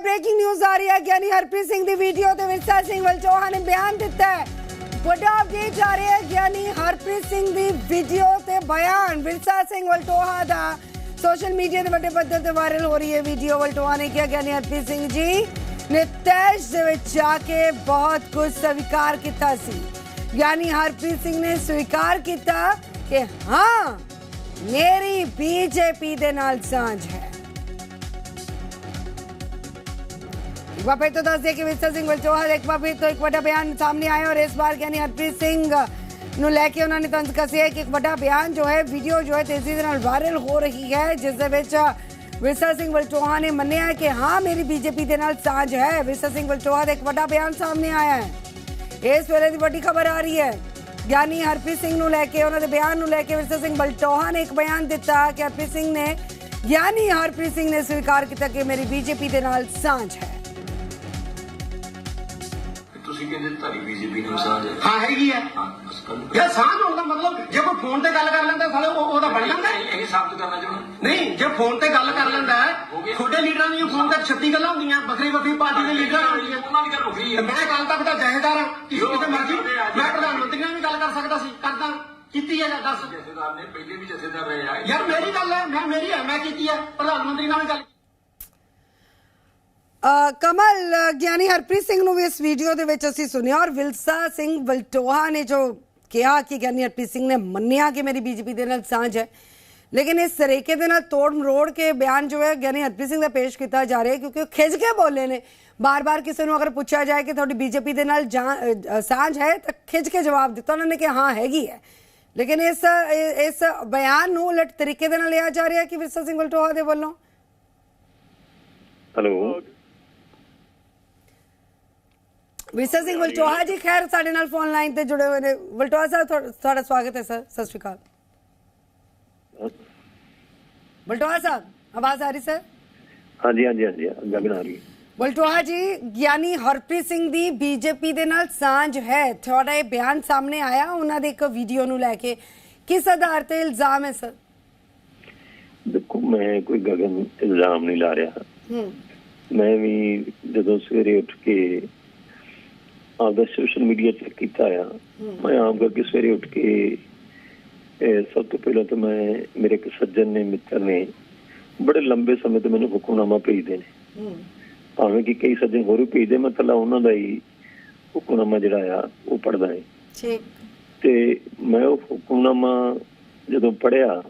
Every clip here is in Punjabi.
ਬ੍ਰੇਕਿੰਗ ਨਿਊਜ਼ ਆ ਰਹੀ ਹੈ ਗਿਆਨੀ ਹਰਪ੍ਰੀਤ ਸਿੰਘ ਦੀ ਵੀਡੀਓ ਤੇ ਵਿਰਸਾ ਸਿੰਘ ਵਲਚੋਹਾ ਨੇ ਬਿਆਨ ਦਿੱਤਾ ਹੈ। ਵੱਡਾ ਅਪਡੇਟ ਆ ਰਿਹਾ ਹੈ ਗਿਆਨੀ ਹਰਪ੍ਰੀਤ ਸਿੰਘ ਦੀ ਵੀਡੀਓ ਤੇ ਬਿਆਨ ਵਿਰਸਾ ਸਿੰਘ ਵਲਟੋਹਾ ਦਾ ਸੋਸ਼ਲ ਮੀਡੀਆ ਦੇ ਵੱਡੇ ਪੱਧਰ ਤੇ ਵਾਇਰਲ ਹੋ ਰਹੀ ਹੈ ਵੀਡੀਓ ਵਲਟੋਹਾ ਨੇ ਕਿਹਾ ਗਿਆਨੀ ਹਰਪ੍ਰੀਤ ਸਿੰਘ ਜੀ ਨੇ ਤੈਸ਼ ਦੇ ਵਿੱਚ ਜਾ ਕੇ ਬਹੁਤ ਕੁਝ ਸਵੀਕਾਰ ਕੀਤਾ ਸੀ। ਗਿਆਨੀ ਹਰਪ੍ਰੀਤ ਸਿੰਘ ਨੇ ਸਵੀਕਾਰ ਕੀਤਾ ਕਿ ਹਾਂ, ਮੇਰੀ ਬੀਜੇਪੀ ਦੇ ਨਾਲ ਸਾਂਝ ਹੈ। ਇੱਕ ਵਾਰ ਫਿਰ ਤੋਂ ਦੱਸ ਦਈਏ ਕਿ ਵਿਰਸਾ ਸਿੰਘ ਵਲਚੋਹਾ ਦਾ ਇੱਕ ਵਾਰ ਫਿਰ ਤੋਂ ਇੱਕ ਵੱਡਾ ਬਿਆਨ ਸਾਹਮਣੇ ਆਇਆ ਔਰ ਇਸ ਵਾਰ ਗਿਆਨੀ ਹਰਪ੍ਰੀਤ ਸਿੰਘ ਨੂੰ ਲੈ ਕੇ ਉਹਨਾਂ ਨੇ ਤੰਜ ਕਸਿਆ ਕਿ ਇੱਕ ਵੱਡਾ ਬਿਆਨ ਜੋ ਹੈ ਵੀਡੀਓ ਜੋ ਹੈ ਤੇਜ਼ੀ ਦੇ ਨਾਲ ਵਾਇਰਲ ਹੋ ਰਹੀ ਹੈ ਜਿਸ ਦੇ ਵਿੱਚ ਵਿਰਸਾ ਸਿੰਘ ਵਲਚੋਹਾ ਨੇ ਮੰਨਿਆ ਕਿ ਹਾਂ ਮੇਰੀ ਬੀਜੇਪੀ ਦੇ ਨਾਲ ਸਾਂਝ ਹੈ ਵਿਰਸਾ ਸਿੰਘ ਵਲਚੋਹਾ ਦਾ ਇੱਕ ਵੱਡਾ ਬਿਆਨ ਸਾਹਮਣੇ ਆਇਆ ਹੈ ਇਸ ਵੇਲੇ ਦੀ ਵੱਡੀ ਖਬਰ ਆ ਰਹੀ ਹੈ ਗਿਆਨੀ ਹਰਪ੍ਰੀਤ ਸਿੰਘ ਨੂੰ ਲੈ ਕੇ ਉਹਨਾਂ ਦੇ ਬਿਆਨ ਨੂੰ ਲੈ ਕੇ ਵਿਰਸਾ ਸਿੰਘ ਵਲਟੋਹਾ ਨੇ ਇੱਕ ਬਿਆਨ ਦਿੱਤਾ ਕਿ ਹਰਪ੍ਰੀਤ ਸਿੰਘ ਨੇ ਗਿਆਨੀ ਹਰਪ੍ਰੀਤ ਸਿੰਘ ਨੇ ਸਵੀਕਾਰ ਕੀਤਾ ਕਿ ਮੇਰੀ ਬੀਜੇਪੀ ਦੇ ਨਾਲ ਸਾਂਝ ਹੈ ਤੁਸੀਂ ਕਹਿੰਦੇ ਤੁਹਾਡੀ ਬੀਜੇਪੀ ਨਾਲ ਸਾਂਝ ਹੈ। ਹਾਂ ਹੈਗੀ ਆ ਹਾਂ ਬਸ ਕਰ ਯਾਰ ਸਾਂਝ ਹੋਣ ਦਾ ਮਤਲਬ ਜੇ ਕੋਈ ਫੋਨ ਤੇ ਗੱਲ ਕਰ ਲੈਂਦਾ ਸਾਲੇ ਉਹ ਉਹਦਾ ਬਣ ਜਾਂਦਾ। ਹੈ। ਇਹ ਸਾਬਤ ਕਰਨਾ ਚਾਹੁੰਦਾ। ਨਹੀਂ ਜੇ ਫੋਨ ਤੇ ਗੱਲ ਕਰ ਲੈਂਦਾ ਹੈ ਤੁਹਾਡੇ ਲੀਡਰਾਂ ਦੀਆਂ ਫੋਨ ਤੇ 36 ਗੱਲਾਂ ਹੁੰਦੀਆਂ ਵੱਖਰੀ ਵੱਖਰੀ ਪਾਰਟੀ ਦੇ ਲੀਡਰ ਹੁੰਦੀਆਂ ਉਹਨਾਂ ਦੀ ਗੱਲ ਵੱਖਰੀ ਤੇ ਹੈ। ਮੈਂ ਕੱਲ ਤੱਕ ਦਾ ਜਹੇਦਾਰ ਹਾਂ ਕਿਸੇ ਕਿਸੇ ਮਰਜ਼ੀ ਮੈਂ ਪ੍ਰਧਾਨ ਮੰਤਰੀ ਨਾਲ ਵੀ ਗੱਲ ਕਰ ਸਕਦਾ ਸੀ ਕਰਦਾ। ਕੀਤੀ ਹੈ ਜਾਂ ਦੱਸ। ਜਥੇਦਾਰ ਨੇ ਪਹਿਲੇ ਵੀ ਜਥੇਦਾਰ ਰਹੇ ਆ। ਯਾਰ ਮੇਰੀ ਗੱਲ ਹੈ ਮੈਂ ਮੇਰੀ ਹੈ ਮੈਂ ਕੀਤੀ ਹੈ ਪ੍ਰਧਾਨ ਮੰਤਰੀ ਨਾਲ ਵੀ ਗੱਲ ਕਮਲ ਗਿਆਨੀ ਹਰਪ੍ਰੀਤ ਸਿੰਘ ਨੂੰ ਵੀ ਇਸ ਵੀਡੀਓ ਦੇ ਵਿੱਚ ਅਸੀਂ ਸੁਣਿਆ ਔਰ ਵਿਲਸਾ ਸਿੰਘ ਵਲਟੋਹਾ ਨੇ ਜੋ ਕਿਹਾ ਕਿ ਗਿਆਨੀ ਹਰਪ੍ਰੀਤ ਸਿੰਘ ਨੇ ਮੰਨਿਆ ਕਿ ਮੇਰੀ ਬੀਜੇਪੀ ਦੇ ਨਾਲ ਸਾਂਝ ਹੈ। ਲੇਕਿਨ ਇਸ ਤਰੀਕੇ ਦੇ ਨਾਲ ਤੋੜ ਮਰੋੜ ਕੇ ਬਿਆਨ ਜੋ ਹੈ ਗਿਆਨੀ ਹਰਪ੍ਰੀਤ ਸਿੰਘ ਦਾ ਪੇਸ਼ ਕੀਤਾ ਜਾ ਰਿਹਾ ਕਿਉਂਕਿ ਉਹ ਖਿੱਚ ਕੇ ਬੋਲੇ ਨੇ। ਬਾਰ-ਬਾਰ ਕਿਸੇ ਨੂੰ ਅਗਰ ਪੁੱਛਿਆ ਜਾਏ ਕਿ ਤੁਹਾਡੀ ਬੀਜੇਪੀ ਦੇ ਨਾਲ ਸਾਂਝ ਹੈ ਤਾਂ ਖਿੱਚ ਕੇ ਜਵਾਬ ਦਿੱਤਾ ਉਹਨਾਂ ਨੇ ਕਿ ਹਾਂ ਹੈਗੀ ਹੈ। ਲੇਕਿਨ ਇਸ ਇਸ ਬਿਆਨ ਨੂੰ ਉਲਟ ਤਰੀਕੇ ਦੇ ਨਾਲ ਲਿਆ ਜਾ ਰਿਹਾ ਕਿ ਵਿਰਸਾ ਸਿੰਘ ਵਲਟੋਹਾ ਦੇ ਵੱਲੋਂ? ਹੈਲੋ। ਵਿਰਸਾ ਸਿੰਘ ਵਲਟੋਹਾ ਜੀ ਖੈਰ ਸਾਡੇ ਨਾਲ ਫੋਨ ਲਾਈਨ ਤੇ ਜੁੜੇ ਹੋਏ ਨੇ। ਵਲਟੋਹਾ ਸਾਹਿਬ ਤੁਹਾ- ਤੁਹਾਡਾ ਸਵਾਗਤ ਹੈ ਸਰ। ਸਤਿ ਸ਼੍ਰੀ ਅਕਾਲ। ਵਲਟੋਹਾ ਸਾਹਿਬ ਆਵਾਜ਼ ਆ ਰਹੀ ਸਰ? ਹਾਂਜੀ ਹਾਂਜੀ ਹਾਂਜੀ ਗਗਨ ਆ ਰਹੀ ਹੈ। ਵਲਟੋਹਾ ਜੀ ਗਿਆਨੀ ਹਰਪ੍ਰੀਤ ਸਿੰਘ ਦੀ ਬੀਜੇਪੀ ਦੇ ਨਾਲ ਸਾਂਝ ਹੈ। ਤੁਹਾਡਾ ਇਹ ਬਿਆਨ ਸਾਹਮਣੇ ਆਇਆ ਉਹਨਾਂ ਦੇ ਇੱਕ ਵੀਡੀਓ ਨੂੰ ਲੈ ਕੇ। ਕਿਸ ਆਧਾਰ ਤੇ ਇਲਜ਼ਾਮ ਹੈ ਸਰ? ਦੇਖੋ ਮੈਂ ਕੋਈ ਗਗਨ ਇਲਜ਼ਾਮ ਨਹੀਂ ਲਾ ਰਿਹਾ। ਹੂੰ। ਮੈਂ ਵੀ ਜਦੋਂ ਸਵੇਰੇ ਉੱਠ ਕੇ ਆਪਦਾ ਸੋਸ਼ਲ ਮੀਡੀਆ ਚੈੱਕ ਕੀਤਾ ਆ। ਮੈਂ ਆਮ ਕਰਕੇ ਸਵੇਰੇ ਉੱਠ ਕੇ ਇਹ ਸਭ ਤੋਂ ਪਹਿਲਾਂ ਤਾਂ ਮੈਂ ਮੇਰੇ ਇੱਕ ਸੱਜਣ ਨੇ ਮਿੱਤਰ ਨੇ ਬੜੇ ਲੰਬੇ ਸਮੇਂ ਤੋਂ ਮੈਨੂੰ ਹੁਕਮਨਾਮਾ ਭੇਜਦੇ ਨੇ। ਭਾਵੇਂ ਕਿ ਕਈ ਸੱਜਣ ਹੋਰ ਵੀ ਭੇਜਦੇ ਮੈਂ ਤਾਂ ਉਹਨਾਂ ਦਾ ਹੀ ਹੁਕਮਨਾਮਾ ਜਿਹੜਾ ਆ ਉਹ ਪੜਦਾ ਹੈ ਠੀਕ। ਤੇ ਮੈਂ ਉਹ ਹੁਕਮਨਾਮਾ ਜਦੋਂ ਪੜਿਆ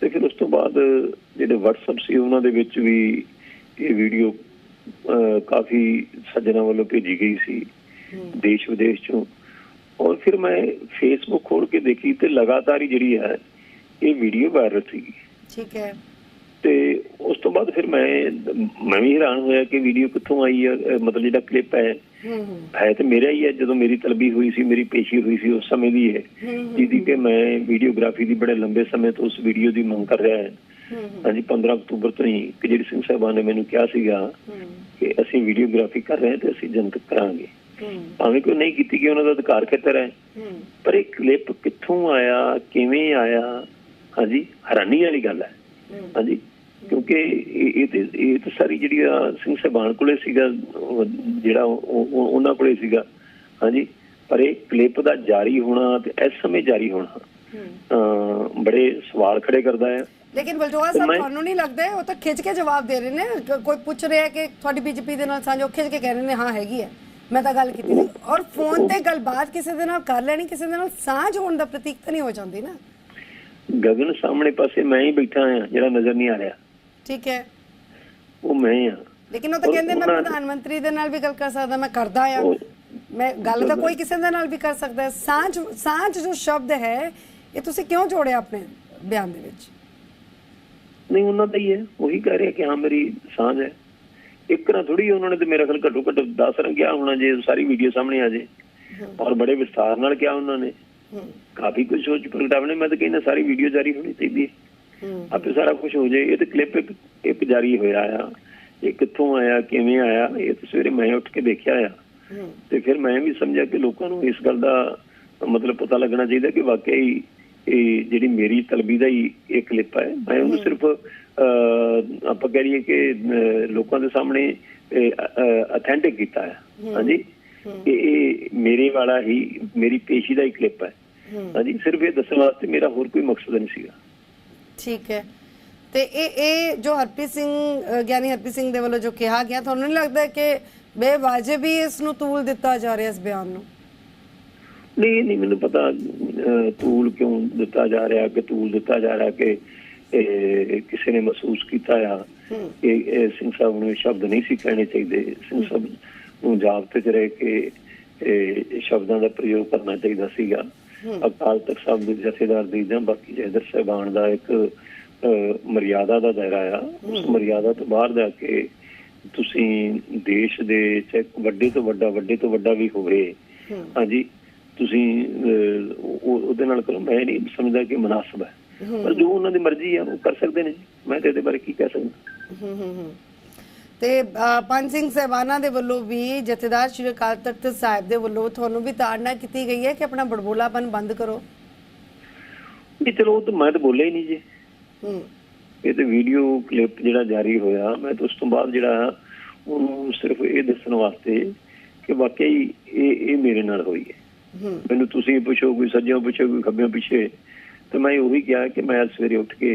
ਤੇ ਫਿਰ ਉਸ ਤੋਂ ਬਾਅਦ ਜਿਹੜੇ WhatsApp ਸੀ ਉਹਨਾਂ ਦੇ ਵਿੱਚ ਵੀ ਇਹ ਵੀਡੀਓ ਕਾਫੀ ਸੱਜਣਾ ਵੱਲੋਂ ਭੇਜੀ ਗਈ ਸੀ। ਦੇਸ਼ ਵਿਦੇਸ਼ ਚੋਂ। ਔਰ ਫਿਰ ਮੈਂ Facebook ਖੋਲ ਕੇ ਦੇਖੀ ਤੇ ਲਗਾਤਾਰ ਹੀ ਜਿਹੜੀ ਹੈ ਇਹ ਵੀਡੀਓ ਵਾਇਰਲ ਸੀਗੀ। ਠੀਕ ਹੈ। ਤੇ ਉਸ ਤੋਂ ਬਾਅਦ ਫਿਰ ਮੈਂ ਮੈਂ ਵੀ ਹੈਰਾਨ ਹੋਇਆ ਕਿ ਵੀਡੀਓ ਕਿੱਥੋਂ ਆਈ ਹੈ ਮਤਲਬ ਜਿਹੜਾ ਕਲਿੱਪ ਹੈ। ਹੂੰ ਤੇ ਮੇਰਾ ਹੀ ਹੈ ਜਦੋਂ ਮੇਰੀ ਤਲਬੀ ਹੋਈ ਸੀ ਮੇਰੀ ਪੇਸ਼ੀ ਹੋਈ ਸੀ ਉਸ ਸਮੇਂ ਦੀ ਹੈ ਜਿਹਦੀ ਕਿ ਮੈਂ ਵੀਡੀਓਗ੍ਰਾਫੀ ਦੀ ਬੜੇ ਲੰਬੇ ਸਮੇਂ ਤੋਂ ਉਸ ਵੀਡੀਓ ਦੀ ਮੰਗ ਕਰ ਰਿਹਾ ਹਾਂ। ਹੂੰ ਹਾਂਜੀ 15 ਅਕਤੂਬਰ ਤੋਂ ਹੀ ਕਜੀਰ ਸਿੰਘ ਸਾਹਿਬਾਨ ਨੇ ਮੈਨੂੰ ਕਿਹਾ ਸੀਗਾ ਕਿ ਅਸੀਂ ਵੀਡੀਓਗ੍ਰਾਫੀ ਕਰ ਰਹੇ ਹਾਂ ਤੇ ਅਸੀਂ ਜਨਤਕ ਕਰਾਂਗੇ। ਭਾਵੇਂ ਕੋਈ ਨਹੀਂ ਕੀਤੀ ਕਿ ਉਹਨਾਂ ਦਾ ਅਧਿਕਾਰ ਖੇਤਰ ਹੈ। ਪਰ ਇਹ ਕਲਿੱਪ ਕਿੱਥੋਂ ਆਇਆ ਕਿਵੇਂ ਆਇਆ ਹਾਂਜੀ ਹੈਰਾਨੀ ਵਾਲੀ ਗੱਲ ਹੈ। ਹਾਂਜੀ ਕਿਉਂਕਿ ਇਹ ਇਹ ਤੇ ਇਹ ਤਾਂ ਸਾਰੀ ਜਿਹੜੀ ਸਿੰਘ ਸਾਹਿਬਾਨ ਕੋਲੇ ਸੀਗਾ ਜਿਹੜਾ ਉਹ- ਉਹ- ਉਹਨਾਂ ਕੋਲੇ ਸੀਗਾ। ਹਾਂਜੀ ਪਰ ਇਹ ਕਲਿੱਪ ਦਾ ਜਾਰੀ ਹੋਣਾ ਤੇ ਇਸ ਸਮੇਂ ਜਾਰੀ ਹੋਣਾ ਬੜੇ ਸਵਾਲ ਖੜੇ ਕਰਦਾ ਹੈ। ਲੇਕਿਨ ਬਲਟੋਆ ਸਾਹਿਬ ਤੁਹਾਨੂੰ ਨਹੀਂ ਲੱਗਦਾ ਹੈ? ਉਹ ਤਾਂ ਖਿੱਚ ਕੇ ਜਵਾਬ ਦੇ ਰਹੇ ਨੇ। ਕੋਈ ਪੁੱਛ ਰਿਹਾ ਕਿ ਤੁਹਾਡੀ ਬੀਜੇਪੀ ਦੇ ਨਾਲ ਸਾਂਝ ਖਿੱਚ ਕੇ ਕਹਿ ਰਹੇ ਨੇ ਹਾਂ ਹੈਗੀ ਹੈ। ਮੈਂ ਤਾਂ ਗੱਲ ਕੀਤੀ ਸੀ। ਔਰ ਫੋਨ ਤੇ ਗੱਲਬਾਤ ਕਿਸੇ ਦੇ ਨਾਲ ਕਰ ਲੈਣੀ ਕਿਸੇ ਦੇ ਨਾਲ ਸਾਂਝ ਹੋਣ ਦਾ ਪ੍ਰਤੀਕ ਤਾਂ ਨਹੀਂ ਹੋ ਜਾਂਦੀ ਨਾ। ਗਗਨ ਸਾਹਮਣੇ ਪਾਸੇ ਮੈਂ ਹੀ ਬੈਠਾ ਆ ਜਿਹੜਾ ਨਜ਼ਰ ਨਹੀਂ ਆ ਰਿਹਾ। ਠੀਕ ਹੈ। ਉਹ ਮੈਂ ਆ ਲੇਕਿਨ ਉਹ ਤਾਂ ਕਹਿੰਦੇ ਮੈਂ ਪ੍ਰਧਾਨ ਮੰਤਰੀ ਦੇ ਨਾਲ ਵੀ ਗੱਲ ਕਰ ਸਕਦਾ ਮੈਂ ਕਰਦਾ ਆ। ਮੈਂ ਗੱਲ ਤਾਂ ਕੋਈ ਕਿਸੇ ਦੇ ਨਾਲ ਵੀ ਕਰ ਸਕਦਾ ਸਾਂਝ ਸਾਂਝ ਜੋ ਸ਼ਬਦ ਹੈ ਇਹ ਤੁਸੀਂ ਕਿਉਂ ਜੋੜਿਆ ਆਪਣੇ ਬਿਆਨ ਦੇ ਵਿੱਚ? ਨਹੀਂ ਉਹਨਾਂ ਦਾ ਹੀ ਹੈ। ਉਹੀ ਕਹਿ ਰਿਹਾ ਕਿ ਹਾਂ ਮੇਰੀ ਸਾਂਝ ਹੈ। ਇੱਕ ਨਾ ਥੋੜੀ ਉਹਨਾਂ ਨੇ ਤੇ ਮੇਰਾ ਖਿਆਲ ਘੱਟੋ ਘੱਟ 10 ਰਨ ਕਿਹਾ ਹੋਣਾ ਜੇ ਸਾਰੀ ਵੀਡੀਓ ਸਾਹਮਣੇ ਆ ਜੇ। ਔਰ ਬੜੇ ਵਿਸਥਾਰ ਨਾਲ ਕਿਹਾ ਉਹਨਾਂ ਨੇ। ਕਾਫੀ ਕੁਝ ਸੋਚ ਪ੍ਰਗਟਾਵਣੇ ਮੈਂ ਤਾਂ ਕਹਿੰਦਾ ਸਾਰੀ ਵੀਡੀਓ ਜਾਰੀ ਹੋਣੀ ਚਾਹੀਦੀ ਆਪੇ ਸਾਰਾ ਕੁਝ ਹੋ ਜਾਏ ਇਹ ਤੇ ਕਲਿੱਪ ਇੱਕ ਇੱਕ ਜਾਰੀ ਹੋਇਆ ਆ। ਇਹ ਕਿੱਥੋਂ ਆਇਆ ਕਿਵੇਂ ਆਇਆ ਇਹ ਸਵੇਰੇ ਮੈਂ ਉੱਠ ਕੇ ਦੇਖਿਆ ਆ। ਤੇ ਫਿਰ ਮੈਂ ਵੀ ਸਮਝਿਆ ਕਿ ਲੋਕਾਂ ਨੂੰ ਇਸ ਗੱਲ ਦਾ ਮਤਲਬ ਪਤਾ ਲੱਗਣਾ ਚਾਹੀਦਾ ਕਿ ਵਾਕਈ ਇਹ ਜਿਹੜੀ ਮੇਰੀ ਤਲਬੀ ਦਾ ਹੀ ਇਹ ਕਲਿੱਪ ਹੈ ਮੈਂ ਉਹਨੂੰ ਸਿਰਫ ਆਪਾਂ ਕਹਿ ਲਈਏ ਕਿ ਲੋਕਾਂ ਦੇ ਸਾਹਮਣੇ ਅਥੈਂਟਿਕ ਕੀਤਾ ਹੈ। ਹਾਂਜੀ? ਕਿ ਇਹ ਮੇਰੇ ਵਾਲਾ ਹੀ ਮੇਰੀ ਪੇਸ਼ੀ ਦਾ ਹੀ ਕਲਿੱਪ ਹੈ। ਹਾਂਜੀ? ਸਿਰਫ ਇਹ ਦੱਸਣ ਵਾਸਤੇ ਮੇਰਾ ਹੋਰ ਕੋਈ ਮਕਸਦ ਨਹੀਂ ਸੀਗਾ। ਠੀਕ ਹੈ। ਤੇ ਇਹ ਇਹ ਜੋ ਹਰਪ੍ਰੀਤ ਸਿੰਘ ਗਿਆਨੀ ਹਰਪ੍ਰੀਤ ਸਿੰਘ ਦੇ ਵੱਲੋਂ ਜੋ ਕਿਹਾ ਗਿਆ ਤੁਹਾਨੂੰ ਨਹੀਂ ਲੱਗਦਾ ਕਿ ਬੇਵਾਜਬ ਹੀ ਇਸ ਨੂੰ ਤੂਲ ਦਿੱਤਾ ਜਾ ਰਿਹਾ ਇਸ ਬਿਆਨ ਨੂੰ? ਨਹੀਂ ਨਹੀਂ ਮੈਨੂੰ ਪਤਾ ਤੂਲ ਕਿਉਂ ਦਿੱਤਾ ਜਾ ਰਿਹਾ ਕਿ ਤੂਲ ਦਿੱਤਾ ਜਾ ਰਿਹਾ ਕਿ ਕਿਸੇ ਨੇ ਮਹਿਸੂਸ ਕੀਤਾ ਆ ਕਿ ਸਿੰਘ ਸਾਹਿਬ ਨੂੰ ਸ਼ਬਦ ਨਹੀਂ ਸੀ ਕਹਿਣੇ ਚਾਹੀਦੇ। ਸਿੰਘ ਸਾਹਿਬ ਨੂੰ ਜਾਬਤੇ 'ਚ ਰਹਿ ਕੇ ਸ਼ਬਦਾਂ ਦਾ ਪ੍ਰਯੋਗ ਕਰਨਾ ਚਾਹੀਦਾ ਸੀਗਾ। ਅਕਾਲ ਤਖਤ ਸਾਹਿਬ ਦੇ ਜਥੇਦਾਰ ਦੀ ਜਾਂ ਬਾਕੀ ਜਹਦਰ ਸਹਿਬਾਨ ਦਾ ਇੱਕ ਮਰਿਆਦਾ ਦਾ ਦਾਇਰਾ ਆ। ਉਸ ਮਰਿਆਦਾ ਤੋਂ ਬਾਹਰ ਜਾ ਕੇ ਤੁਸੀਂ ਦੇਸ਼ ਦੇ ਚਾਹੇ ਵੱਡੇ ਤੋਂ ਵੱਡਾ ਵੱਡੇ ਤੋਂ ਵੱਡਾ ਵੀ ਹੋਵੇ ਹਾਂਜੀ ਤੁਸੀਂ ਉਹਦੇ ਨਾਲ ਕਰੋ। ਮੈਂ ਨਹੀਂ ਸਮਝਦਾ ਕਿ ਮناسب ਹੈ। ਪਰ ਜੋ ਉਹਨਾਂ ਦੀ ਮਰਜ਼ੀ ਆ ਉਹ ਕਰ ਸਕਦੇ ਨੇ ਮੈਂ ਤੇ ਇਹਦੇ ਬਾਰੇ ਕੀ ਕਹਿ ਸਕਦਾ। ਹੂੰ ਹੂੰ ਹੂੰ। ਤੇ ਪੰਜ ਸਿੰਘ ਸਹਿਬਾਨਾਂ ਦੇ ਵੱਲੋਂ ਵੀ ਜਥੇਦਾਰ ਸ਼੍ਰੀ ਅਕਾਲ ਤਖਤ ਸਾਹਿਬ ਦੇ ਵੱਲੋਂ ਤੁਹਾਨੂੰ ਵੀ ਤਾੜਨਾ ਕੀਤੀ ਗਈ ਹੈ ਕਿ ਆਪਣਾ ਬੜਬੋਲਾਪਨ ਬੰਦ ਕਰੋ? ਵੀ ਚਲੋ ਉਹ ਤਾਂ ਮੈਂ ਤਾਂ ਬੋਲਿਆ ਹੀ ਨਹੀਂ ਜੀ। ਹੂੰ। ਇਹ ਤੇ ਵੀਡੀਓ ਕਲਿੱਪ ਜਿਹੜਾ ਜਾਰੀ ਹੋਇਆ ਮੈਂ ਤਾਂ ਉਸ ਤੋਂ ਬਾਅਦ ਜਿਹੜਾ ਉਹਨੂੰ ਸਿਰਫ ਇਹ ਦੱਸਣ ਵਾਸਤੇ ਕਿ ਵਾਕਈ ਇਹ ਇਹ ਮੇਰੇ ਨਾਲ ਹੋਈ ਹੈ। ਮੈਨੂੰ ਤੁਸੀਂ ਪੁੱਛੋ ਕੋਈ ਸੱਜਿਓਂ ਪੁੱਛੋ ਕੋਈ ਖੱਬਿਓਂ ਪਿੱਛੇ ਤੇ ਮੈਂ ਉਹੀ ਕਿਹਾ ਕਿ ਮੈਂ ਅੱਜ ਸਵੇਰੇ ਉੱਠ ਕੇ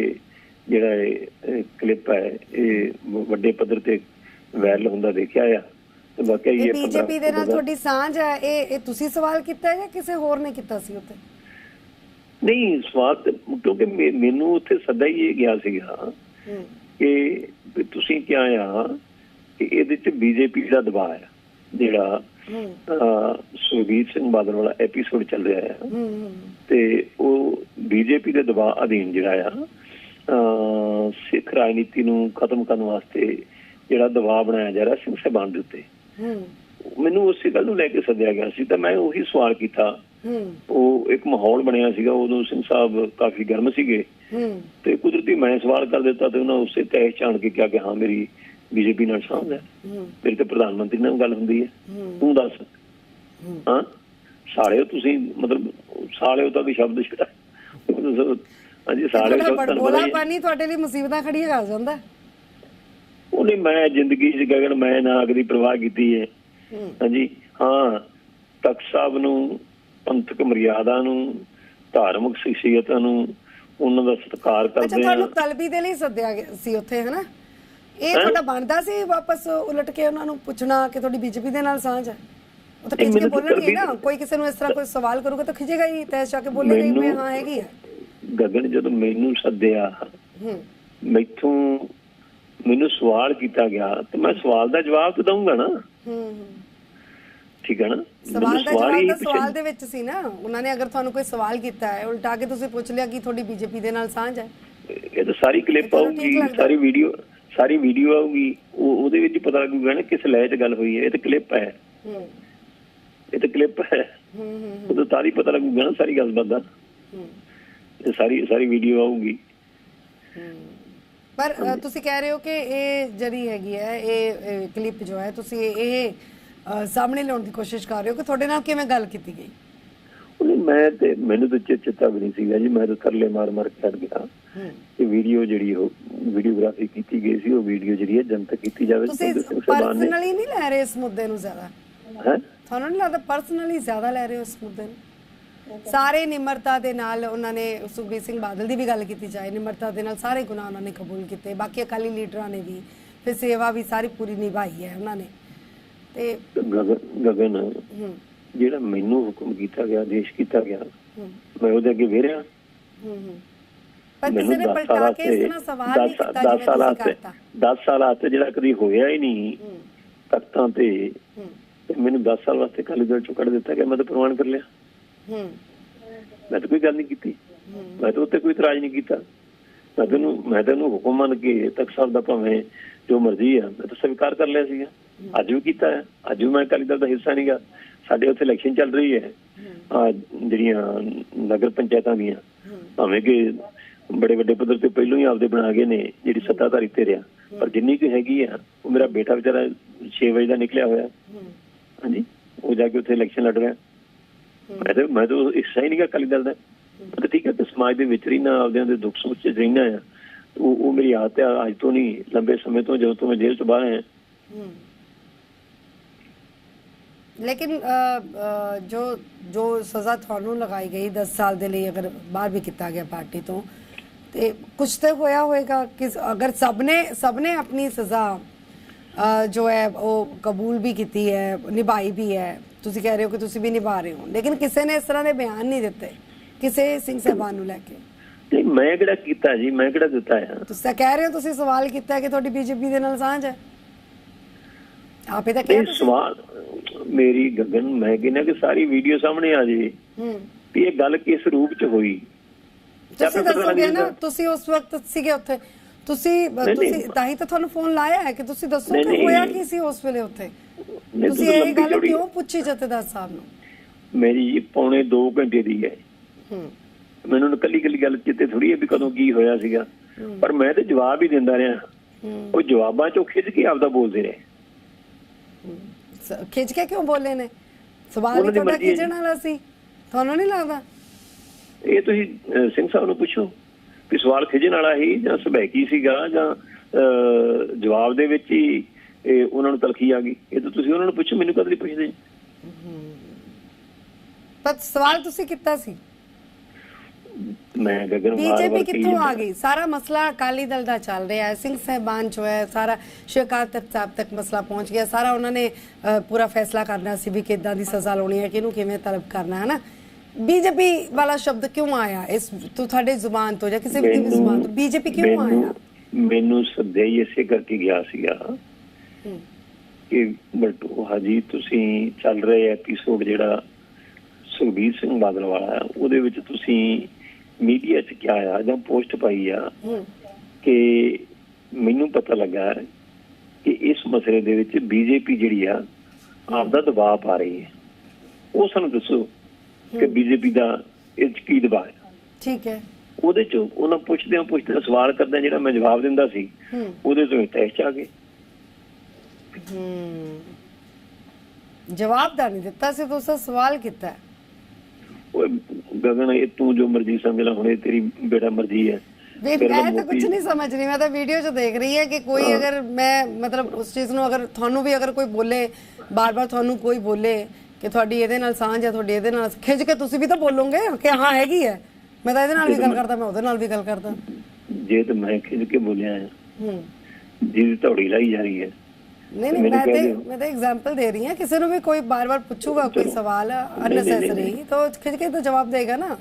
ਜਿਹੜਾ ਇਹ ਕਲਿੱਪ ਹੈ ਇਹ ਵ- ਵੱਡੇ ਪੱਧਰ ਤੇ ਵਾਇਰਲ ਹੁੰਦਾ ਦੇਖਿਆ ਆ। ਤੇ ਵਾਕਈ ਇਹ ਬੀਜੇਪੀ ਦੇ ਨਾਲ ਤੁਹਾਡੀ ਸਾਂਝ ਹੈ ਇਹ ਇਹ ਤੁਸੀਂ ਸਵਾਲ ਕੀਤਾ ਜਾਂ ਕਿਸੇ ਹੋਰ ਨੇ ਕੀਤਾ ਸੀ ਉੱਤੇ ਨਹੀਂ ਸਵਾਲ ਕਿਉਂਕਿ ਮੈਨੂੰ ਉੱਥੇ ਸੱਦਾ ਹੀ ਇਹ ਗਿਆ ਸੀਗਾ ਕਿ ਵੀ ਤੁਸੀਂ ਕਿਹਾ ਆ ਕਿ ਇਹਦੇ ਚ ਬੀਜੇਪੀ ਦਾ ਦਬਾਅ ਹੈ ਜਿਹੜਾ ਸੁਖਬੀਰ ਸਿੰਘ ਬਾਦਲ ਵਾਲਾ ਐਪੀਸੋਡ ਚੱਲ ਰਿਹਾ ਹੈ ਤੇ ਉਹ ਬੀਜੇਪੀ ਦੇ ਦਬਾਅ ਅਧੀਨ ਜਿਹੜਾ ਆ ਸਿੱਖ ਰਾਜਨੀਤੀ ਨੂੰ ਖਤਮ ਕਰਨ ਵਾਸਤੇ ਜਿਹੜਾ ਦਬਾਅ ਬਣਾਇਆ ਜਾ ਰਿਹਾ ਸਿੰਘ ਸਾਹਿਬਾਨ ਦੇ ਉੱਤੇ। ਮੈਨੂੰ ਉਸੇ ਗੱਲ ਨੂੰ ਲੈ ਕੇ ਸੱਦਿਆ ਗਿਆ ਸੀ ਤਾਂ ਮੈਂ ਉਹੀ ਸਵਾਲ ਕੀਤਾ। ਉਹ ਇੱਕ ਮਾਹੌਲ ਬਣਿਆ ਸੀਗਾ ਉਦੋਂ ਸਿੰਘ ਸਾਹਿਬ ਕਾਫੀ ਗਰਮ ਸੀਗੇ। ਤੇ ਕੁਦਰਤੀ ਮੈਂ ਸਵਾਲ ਕਰ ਦਿੱਤਾ ਤੇ ਉਹਨਾਂ ਉਸੇ ਤਹਿ ਚਾਣ ਕੇ ਕਿਹਾ ਕਿ ਹਾਂ ਮੇਰੀ ਬੀਜੇਪੀ ਨਾਲ ਸਾਂਝ ਹੈ ਹੂੰ। ਮੇਰੀ ਤੇ ਪ੍ਰਧਾਨ ਮੰਤਰੀ ਨਾਲ ਗੱਲ ਹੁੰਦੀ ਹੈ। ਹੂੰ। ਤੂੰ ਦੱਸ। ਹਾਂ। ਸਾਲਿਓ ਤੁਸੀਂ ਮਤਲਬ ਸਾਲਿਓ ਤਾਂ ਵੀ ਸ਼ਬਦ ਛੜਾ ਹਾਂਜੀ ਸਾਲਿਓ ਹੀ ਹੈ। ਬੜਬੋਲਾਪਨ ਹੀ ਤੁਹਾਡੇ ਲਈ ਮੁਸੀਬਤਾਂ ਖੜੀਆਂ ਕਰ ਜਾਂਦਾ। ਹੈ। ਉਹਨੇ ਮੈਂ ਜ਼ਿੰਦਗੀ 'ਚ ਗਗਨ ਮੈਂ ਨਾ ਅਗਦੀ ਪ੍ਰਵਾਹ ਕੀਤੀ ਹੈ ਹੂੰ। ਹਾਂਜੀ ਹਾਂ ਤਖਤ ਸਾਹਿਬ ਨੂੰ ਪੰਥਕ ਮਰਿਆਦਾ ਨੂੰ ਧਾਰਮਿਕ ਸ਼ਖਸੀਅਤਾਂ ਨੂੰ ਉਹਨਾਂ ਦਾ ਸਤਿਕਾਰ ਕਰਦੇ ਆ ਤੁਹਾਨੂੰ ਤਲਬੀ ਦੇ ਲਈ ਸੱਦਿਆ ਸੀ ਉੱਥੇ ਹਨਾ? ਇਹ ਤੁਹਾਡਾ ਬਣਦਾ ਸੀ ਵਾਪਸ ਉਲਟ ਕੇ ਉਹਨਾਂ ਨੂੰ ਪੁੱਛਣਾ ਕਿ ਤੁਹਾਡੀ ਬੀਜੇਪੀ ਦੇ ਨਾਲ ਸਾਂਝ ਹੈ? ਉਹ ਤਾਂ ਖਿੱਚ ਕੇ ਬੋਲਣਗੇ ਨਾ। ਕੋਈ ਕਿਸੇ ਨੂੰ ਇਸ ਤਰ੍ਹਾਂ ਕੋਈ ਸਵਾਲ ਕਰੂਗਾ ਤਾਂ ਖਿਜੇਗਾ ਹੀ ਤੈ ਚਾ ਕੇ ਬੋਲੇਗਾ ਮੈਂ ਹਾਂ ਹੈਗੀ ਹੈ ਗਗਨ ਜਦੋਂ ਮੈਨੂੰ ਸੱਦਿਆ ਹੂੰ। ਮੈਥੋਂ ਮੈਨੂੰ ਸਵਾਲ ਕੀਤਾ ਗਿਆ ਤੇ ਮੈਂ ਸਵਾਲ ਦਾ ਜਵਾਬ ਤਾਂ ਦਊਂਗਾ ਨਾ। ਠੀਕ ਹੈ ਨਾ? ਸਵਾਲ ਦਾ ਜਵਾਬ ਸਵਾਲ ਦੇ ਵਿੱਚ ਸੀ ਨਾ। ਉਹਨਾਂ ਨੇ ਅਗਰ ਤੁਹਾਨੂੰ ਕੋਈ ਸਵਾਲ ਕੀਤਾ ਹੈ ਉਲਟਾ ਕੇ ਤੁਸੀਂ ਪੁੱਛ ਲਿਆ ਕਿ ਤੁਹਾਡੀ ਬੀਜੇਪੀ ਦੇ ਨਾਲ ਸਾਂਝ ਹੈ। ਇਹ ਤਾਂ ਸਾਰੀ ਕਲਿੱਪ ਆਊਗੀ? ਸਾਰੀ ਵੀਡੀਓ ਸਾਰੀ ਵੀਡੀਓ ਆਊਗੀ ਉਹ ਉਹਦੇ ਵਿੱਚ ਪਤਾ ਲੱਗੂਗਾ ਨਾ ਕਿਸ ਲੈ 'ਚ ਗੱਲ ਹੋਈ ਹੈ। ਇਹ ਤਾਂ ਕਲਿੱਪ ਹੈ। ਹੂੰ। ਇਹ ਤਾਂ ਕਲਿੱਪ ਹੈ। ਹੂੰ ਹੂੰ ਉਦੋਂ ਤਾਂ ਪਤਾ ਲੱਗੂਗਾ ਨਾ ਸਾਰੀ ਗੱਲਬਾਤ ਦਾ। ਹੂੰ। ਇਹ ਸਾਰੀ ਸਾਰੀ ਵੀਡੀਓ ਆਊਗੀ। ਪਰ ਤੁਸੀਂ ਕਹਿ ਰਹੇ ਹੋ ਕਿ ਇਹ ਜਿਹੜੀ ਹੈਗੀ ਹੈ ਇਹ ਕਲਿੱਪ ਜੋ ਹੈ ਤੁਸੀਂ ਇਹ ਸਾਹਮਣੇ ਲਿਆਉਣ ਦੀ ਕੋਸ਼ਿਸ਼ ਕਰ ਰਹੇ ਹੋ ਕਿ ਤੁਹਾਡੇ ਨਾਲ ਕਿਵੇਂ ਗੱਲ ਕੀਤੀ ਗਈ? ਉਹਨੇ ਮੈਂ ਤੇ ਮੈਨੂੰ ਤਾਂ ਚੇਤਾ ਵੀ ਨਹੀਂ ਸੀਗਾ ਜੀ। ਮੈਂ ਤਾਂ ਤਰਲੇ ਮਾਰ ਮਾਰ ਕੇ ਹਟ ਗਿਆ। ਇਹ ਵੀਡੀਓ ਜਿਹੜੀ ਉਹ ਵੀਡੀਓਗ੍ਰਾਫੀ ਕੀਤੀ ਗਈ ਸੀ ਉਹ ਵੀਡੀਓ ਜਿਹੜੀ ਹੈ ਜਨਤਕ ਕੀਤੀ ਜਾਵੇ। ਤੁਸੀਂ ਪਰਸਨਲੀ ਨਹੀਂ ਲੈ ਰਹੇ ਇਸ ਮੁੱਦੇ ਨੂੰ ਜ਼ਿਆਦਾ? ਹੈ? ਤੁਹਾਨੂੰ ਨਹੀਂ ਲੱਗਦਾ ਪਰਸਨਲੀ ਜ਼ਿਆਦਾ ਲੈ ਰਹੇ ਹੋ ਇਸ ਮੁੱਦੇ ਨੂੰ? ਸਾਰੇ ਨਿਮਰਤਾ ਦੇ ਨਾਲ ਉਹਨਾਂ ਨੇ ਸੁਖਬੀਰ ਸਿੰਘ ਬਾਦਲ ਦੀ ਵੀ ਗੱਲ ਕੀਤੀ ਜਾਏ ਨਿਮਰਤਾ ਦੇ ਨਾਲ ਸਾਰੇ ਗੁਨਾਹ ਉਹਨਾਂ ਨੇ ਕਬੂਲ ਕੀਤੇ ਬਾਕੀ ਅਕਾਲੀ ਲੀਡਰਾਂ ਨੇ ਵੀ ਫਿਰ ਸੇਵਾ ਵੀ ਸਾਰੀ ਪੂਰੀ ਨਿਭਾਈ ਹੈ ਉਹਨਾਂ ਨੇ। ਤੇ ਗਗਨ ਜਿਹੜਾ ਮੈਨੂੰ ਹੁਕਮ ਕੀਤਾ ਗਿਆ ਆਦੇਸ਼ ਕੀਤਾ ਗਿਆ ਮੈਂ ਉਹਦੇ ਅੱਗੇ ਵੇਰਿਆ। ਹੂੰ ਹੂੰ। ਪਰ ਕਿਸੇ ਨੇ ਦਸ ਪਲਟਾ ਕੇ ਇਸ ਤਰ੍ਹਾਂ ਸਵਾਲ ਨਹੀਂ ਕੀਤਾ ਦਸ ਜਿਵੇਂ ਸਾਲ ਤੁਸੀਂ ਵਾਸਤੇ ਕਰਤਾ। 10 ਸਾਲ ਵਾਸਤੇ ਜਿਹੜਾ ਕਦੀ ਹੋਇਆ ਹੀ ਨਹੀਂ ਹੂੰ। ਤਖਤਾਂ ਤੇ। ਹੂੰ। ਤੇ ਮੈਨੂੰ 10 ਸਾਲ ਵਾਸਤੇ ਕਾਲੀ ਦਲ ਚੋਂ ਕੱਢ ਦਿੱਤਾ ਗਿਆ ਮੈਂ ਤਾਂ ਪ੍ਰਮਾਣ ਕਰ ਲਿਆ। ਹੂੰ। ਮੈਂ ਤਾਂ ਕੋਈ ਗੱਲ ਨਹੀਂ ਕੀਤੀ। ਹੂੰ। ਮੈਂ ਤਾਂ ਉੱਤੇ ਕੋਈ ਇਤਰਾਜ਼ ਨਹੀਂ ਕੀਤਾ। ਮੈਂ ਤੈਨੂੰ ਮੈਂ ਤੈਨੂੰ ਹੁਕਮ ਮੰਨ ਕੇ ਤਖਤ ਸਾਹਿਬ ਦਾ ਭਾਵੇਂ ਜੋ ਮਰਜ਼ੀ ਆ ਮੈਂ ਤਾਂ ਸਵੀਕਾਰ ਕਰ ਲਿਆ ਸੀਗਾ। ਅੱਜ ਵੀ ਕੀਤਾ ਹੈ। ਅੱਜ ਵੀ ਮੈਂ ਅਕਾਲੀ ਦਲ ਦਾ ਹਿੱਸਾ ਨਹੀਂਗਾ ਸਾਡੇ ਉੱਥੇ ਇਲੈਕਸ਼ਨ ਚੱਲ ਰਹੀ ਹੈ। ਜਿਹੜੀਆਂ ਨਗਰ ਪੰਚਾਇਤਾਂ ਦੀਆਂ ਭਾਵੇਂ ਕਿ ਬੜੇ ਵੱਡੇ ਪੱਧਰ ਤੇ ਪਹਿਲਾਂ ਹੀ ਆਪਦੇ ਬਣਾ ਗਏ ਨੇ, ਜਿਹੜੀ ਸੱਤਾਧਾਰੀ ਤੇ ਰਿਆ ਪਰ ਜਿੰਨੀ ਕੁ ਹੈਗੀ ਆ, ਉਹ ਮੇਰਾ ਬੇਟਾ ਵਿਚਾਰਾ 6 ਵਜੇ ਦਾ ਨਿਕਲਿਆ ਹੋਇਆ। ਹਾਂਜੀ, ਉਹ ਜਾ ਕੇ ਉੱਥੇ ਇਲੈਕਸ਼ਨ ਲੜ ਰਿਹਾ। ਮੈਂ ਤਾਂ ਮੈਂ ਤਾਂ ਹਿੱਸਾ ਹੀ ਨਹੀਂਗਾ ਅਕਾਲੀ ਦਲ ਦਾ। ਮੈਂ ਠੀਕ ਹੈ ਕਿ ਸਮਾਜ ਦੇ ਵਿੱਚ ਰਹਿਣਾ, ਆਪਦਿਆਂ ਦੇ ਦੁੱਖ ਸੁੱਖ ਚ ਰਹਿਣਾ ਆ। ਉਹ ਉਹ ਮੇਰੀ ਆਦਤ ਹੈ ਅੱਜ ਤੋਂ ਨਹੀਂ, ਲੰਬੇ ਸਮੇਂ ਤੋਂ ਜਦੋਂ ਤੋਂ ਮੈਂ ਜੇਲ੍ਹ ਤੋਂ ਬਾਹਰ ਆਇਆ। ਲੇਕਿਨ ਜੋ ਜੋ ਸਜ਼ਾ ਤੁਹਾਨੂੰ ਲਗਾਈ ਗਈ 10 ਸਾਲ ਦੇ ਲਈ, ਅਗਰ ਬਾਹਰ ਵੀ ਕੀਤਾ ਗਿਆ ਪਾਰਟੀ ਤੋਂ ਤੇ ਕੁਝ ਤੇ ਹੋਇਆ ਹੋਏਗਾ ਕਿ ਅਗਰ ਸਭ ਨੇ ਸਭ ਨੇ ਆਪਣੀ ਸਜ਼ਾ ਜੋ ਹੈ ਉਹ ਕਬੂਲ ਵੀ ਕੀਤੀ ਹੈ ਨਿਭਾਈ ਵੀ ਹੈ। ਤੁਸੀਂ ਕਹਿ ਰਹੇ ਹੋ ਕਿ ਤੁਸੀਂ ਵੀ ਨਿਭਾ ਰਹੇ ਹੋ। ਲੇਕਿਨ ਕਿਸੇ ਨੇ ਇਸ ਤਰ੍ਹਾਂ ਦੇ ਬਿਆਨ ਨਹੀਂ ਦਿੱਤੇ ਕਿਸੇ ਸਿੰਘ ਸਾਹਿਬਾਨ ਨੂੰ ਲੈ ਕੇ। ਨਹੀਂ ਮੈਂ ਕਿਹੜਾ ਕੀਤਾ ਜੀ? ਮੈਂ ਕਿਹੜਾ ਦਿੱਤਾ ਆ ਤੁਸੀਂ ਕਹਿ ਰਹੇ ਹੋ ਤੁਸੀਂ ਸਵਾਲ ਕੀਤਾ ਹੈ ਕਿ ਤੁਹਾਡੀ ਬੀਜੇਪੀ ਦੇ ਨਾਲ ਸਾਂਝ ਹੈ। ਆਪੇ ਤਾਂ ਕਿਹਾ ਸਵਾਲ ਮੇਰੀ ਗਗਨ ਮੈਂ ਕਹਿੰਦਾ ਕਿ ਸਾਰੀ ਵੀਡੀਓ ਸਾਹਮਣੇ ਆ ਜੇ। ਹੂੰ। ਵੀ ਇਹ ਗੱਲ ਕਿਸ ਰੂਪ ਚ ਹੋਈ? ਤੁਸੀਂ ਦੱਸੋਗੇ ਨਾ। ਤੁਸੀਂ ਉਸ ਵਕਤ ਸੀਗੇ ਉੱਥੇ। ਤੁਸੀਂ ਤੁਸੀਂ। ਤਾਂ ਹੀ ਤਾਂ ਤੁਹਾਨੂੰ ਫੋਨ ਲਾਇਆ ਹੈ ਕਿ ਤੁਸੀਂ ਦੱਸੋ ਕਿ। ਹੋਇਆ ਕੀ ਸੀ ਉਸ ਵੇਲੇ ਉੱਥੇ? ਤੁਸੀਂ ਇਹ ਗੱਲ ਕਿਉਂ ਪੁੱਛੀ ਜਥੇਦਾਰ ਸਾਹਿਬ ਨੂੰ? ਮੇਰੀ ਪੌਣੇ 2 ਘੰਟੇ ਦੀ ਹੈ। ਹੂੰ। ਮੈਨੂੰ ਕੱਲੀ ਕੱਲੀ ਗੱਲ ਚਿੱਤੇ ਥੋੜੀ ਹੈ ਵੀ ਕਦੋਂ ਕੀ ਹੋਇਆ ਸੀਗਾ। ਪਰ ਮੈਂ ਤੇ ਜਵਾਬ ਹੀ ਦਿੰਦਾ ਰਿਹਾ। ਉਹ ਜਵਾਬਾਂ ਚੋਂ ਖਿੱਚ ਕੇ ਆਪਦਾ ਬੋਲਦੇ ਰਹੇ। ਖਿੱਚ ਕੇ ਕਿਉਂ ਬੋਲੇ ਨੇ? ਸਵਾਲ ਹੀ ਤੁਹਾਡਾ। ਖਿੱਚਣ ਵਾਲਾ ਸੀ। ਤੁਹਾਨੂੰ ਨਹੀਂ ਲੱਗਦਾ? ਇਹ ਤੁਸੀਂ ਸਿੰਘ ਸਾਹਿਬ ਨੂੰ ਪੁੱਛੋ ਵੀ ਸਵਾਲ ਖਿਜਣ ਵਾਲਾ ਹੀ ਜਾਂ ਸਬੈਕੀ ਸੀਗਾ ਜਾਂ ਜਵਾਬ ਦੇ ਵਿੱਚ ਹੀ ਇਹ ਉਹਨਾਂ ਨੂੰ ਤਲਖੀ ਆ ਗਈ? ਇਹ ਤਾਂ ਤੁਸੀਂ ਉਹਨਾਂ ਨੂੰ ਪੁੱਛੋ ਮੈਨੂੰ ਕਦੇ ਨਹੀਂ ਪੁੱਛਦੇ ਪਰ ਸਵਾਲ ਤੁਸੀਂ ਕੀਤਾ ਸੀ? ਮੈਂ ਗਗਨ ਬੀਜੇਪੀ ਕਿੱਥੋਂ ਆ ਗਈ? ਸਾਰਾ ਮਸਲਾ ਅਕਾਲੀ ਦਲ ਦਾ ਚੱਲ ਰਿਹਾ ਹੈ ਸਿੰਘ ਸਹਿਬਾਨ ਜੋ ਹੈ ਸਾਰਾ ਸ਼ਿਕਾਰ ਤੱਕ ਸਾਹਿਬ ਤੱਕ ਮਸਲਾ ਪਹੁੰਚ ਗਿਆ। ਸਾਰਾ ਉਹਨਾਂ ਨੇ ਪੂਰਾ ਫੈਸਲਾ ਕਰਨਾ ਸੀ ਵੀ ਕਿੱਦਾਂ ਦੀ ਸਜ਼ਾ ਲਾਉਣੀ ਹੈ ਕਿਹਨੂੰ ਕਿਵੇਂ ਤਲਬ ਕਰਨਾ ਹੈ ਨਾ ਬੀਜੇਪੀ ਵਾਲਾ ਸ਼ਬਦ ਕਿਉਂ ਆਇਆ? ਇਸ ਤੋਂ ਤੁਹਾਡੇ ਜ਼ੁਬਾਨ ਤੋਂ ਜਾਂ ਕਿਸੇ ਵੀ ਦੀ ਜ਼ੁਬਾਨ ਤੋਂ ਬੀਜੇਪੀ ਕਿਉਂ ਆਇਆ? ਮੈਨੂੰ- ਹੀ ਇਸੇ ਕਰਕੇ ਗਿਆ ਸੀਗਾ। ਕਿ ਬਲਟੂ ਹਾਜੀ ਤੁਸੀਂ ਚੱਲ ਰਹੇ ਐਪੀਸੋਡ ਜਿਹੜਾ ਸੁਖਬੀਰ ਸਿੰਘ ਬਾਦਲ ਵਾਲਾ ਹੈ, ਉਹਦੇ ਵਿੱਚ ਤੁਸੀਂ ਮੀਡੀਆ 'ਚ ਕਿਹਾ ਆ ਜਾਂ ਪੋਸਟ ਪਾਈ ਆ ਕਿ ਮੈਨੂੰ ਪਤਾ ਲੱਗਾ ਕਿ ਇਸ ਮਸਲੇ ਦੇ ਵਿੱਚ ਬੀਜੇਪੀ ਜਿਹੜੀ ਆ ਆਪਦਾ ਦਬਾਅ ਪਾ ਰਹੀ ਹੈ। ਉਹ ਸਾਨੂੰ ਦੱਸੋ ਕਿ ਬੀਜੇਪੀ ਦਾ ਇਹ ਕੀ ਦਬਾਅ ਹੈ? ਠੀਕ ਹੈ। ਉਹਦੇ ਚ ਉਹਨਾਂ ਪੁੱਛਦਿਆਂ ਪੁੱਛਦਿਆਂ ਸਵਾਲ ਕਰਦਿਆਂ ਜਿਹੜਾ ਮੈਂ ਜਵਾਬ ਦਿੰਦਾ ਸੀ ਉਹਦੇ ਤੋਂ ਤੈਸ਼ ਚ ਆ ਗਏ। ਹੂੰ। ਜਵਾਬ ਦਾ ਨਹੀਂ ਦਿੱਤਾ ਸੀ ਤੁਸੀਂ ਸਵਾਲ ਕੀਤਾ। ਉਹ ਗਗਨ ਇਹ ਤੂੰ ਜੋ ਮਰਜ਼ੀ ਸਮਝ ਲੈ ਹੁਣ ਤੇਰੀ ਬੇੜਾ ਮਰਜ਼ੀ ਹੈ। ਵੀ ਮੈਂ ਤਾਂ ਕੁਝ ਨਹੀਂ ਸਮਝ ਰਹੀ ਮੈਂ ਤਾਂ ਵੀਡੀਓ 'ਚ ਦੇਖ ਰਹੀ ਹੈ ਕਿ ਕੋਈ ਅਗਰ ਮੈਂ ਮਤਲਬ ਉਸ ਚੀਜ਼ ਨੂੰ ਅਗਰ ਤੁਹਾਨੂੰ ਵੀ ਅਗਰ ਕੋਈ ਬੋਲੇ ਬਾਰ-ਬਾਰ ਤੁਹਾਨੂੰ ਕੋਈ ਬੋਲੇ ਕਿ ਤੁਹਾਡੀ ਇਹਦੇ ਨਾਲ ਸਾਂਝ ਹੈ ਤੁਹਾਡੀ ਇਹਦੇ ਨਾਲ ਖਿੱਚ ਕੇ ਤੁਸੀਂ ਵੀ ਤਾਂ ਬੋਲੋਗੇ ਕਿ ਹਾਂ ਹੈਗੀ ਹੈ ਮੈਂ ਤਾਂ ਇਹਦੇ ਨਾਲ ਵੀ ਗੱਲ ਕਰਦਾ ਮੈਂ ਉਹਦੇ ਨਾਲ ਵੀ ਗੱਲ ਕਰਦਾ ਜੇ ਤਾਂ ਮੈਂ ਖਿੱਚ ਕੇ ਬੋਲਿਆ ਹੈ, ਹੂੰ ਜਿਹਦੀ ਧੌੜੀ ਲਾਈ ਜਾ ਰਹੀ ਹੈ ਨਹੀਂ ਨਹੀਂ ਮੈਂ ਤੇ। ਮੈਂ ਤਾਂ ਐਗਜ਼ਾਮਪਲ ਦੇ ਰਹੀ ਹਾਂ ਕਿਸੇ ਨੂੰ ਵੀ ਕੋਈ ਬਾਰ-ਬਾਰ ਪੁੱਛੂਗਾ ਕੋਈ। ਸਵਾਲ ਨਹੀਂ। ਤਾਂ ਖਿੱਚ ਕੇ ਤਾਂ ਜਵਾਬ ਦੇਗਾ ਨਾ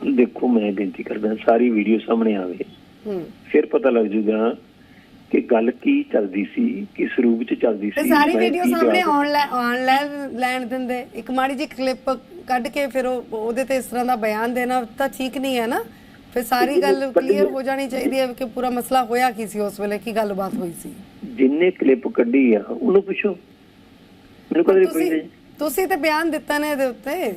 ਦੇਖੋ ਮੈਂ ਬੇਨਤੀ ਕਰਦਾ ਸਾਰੀ ਵੀਡੀਓ ਸਾਹਮਣੇ ਆਵੇ ਹੂੰ ਫਿਰ ਪਤਾ ਲੱਗ ਜੂਗਾ ਕਿ ਗੱਲ ਕੀ ਚੱਲਦੀ ਸੀ ਕਿਸ ਰੂਪ ਚ ਚੱਲਦੀ ਸੀ ਸਾਰੀ ਵੀਡੀਓ ਸਾਹਮਣੇ ਆਨਲਾਈਨ ਲੈਣ ਦਿੰਦੇ। ਇੱਕ ਮਾੜੀ ਜੀ ਕਲਿੱਪ ਕੱਢ ਕੇ ਫਿਰ ਉਹ ਉਹਦੇ ਤੇ ਇਸ ਤਰ੍ਹਾਂ ਦਾ ਬਿਆਨ ਦੇਣਾ ਤਾਂ ਠੀਕ ਨਹੀਂ ਹੈ ਨਾ। ਫਿਰ ਸਾਰੀ ਗੱਲ ਕਲੀਅਰ ਹੋ ਜਾਣੀ ਚਾਹੀਦੀ ਹੈ ਕਿ ਪੂਰਾ ਮਸਲਾ ਹੋਇਆ ਕੀ ਸੀ ਉਸ ਵੇਲੇ ਕੀ ਗੱਲਬਾਤ ਹੋਈ ਸੀ। ਜਿੰਨੇ ਕਲਿੱਪ ਕੱਢੀ ਆ ਉਹਨੂੰ ਪੁੱਛੋ। ਮੈਨੂੰ ਕਦੇ ਨਹੀਂ ਤੁਸੀਂ ਤੇ ਬਿਆਨ ਦਿੱਤਾ ਨੇ ਇਹਦੇ ਉੱਤੇ।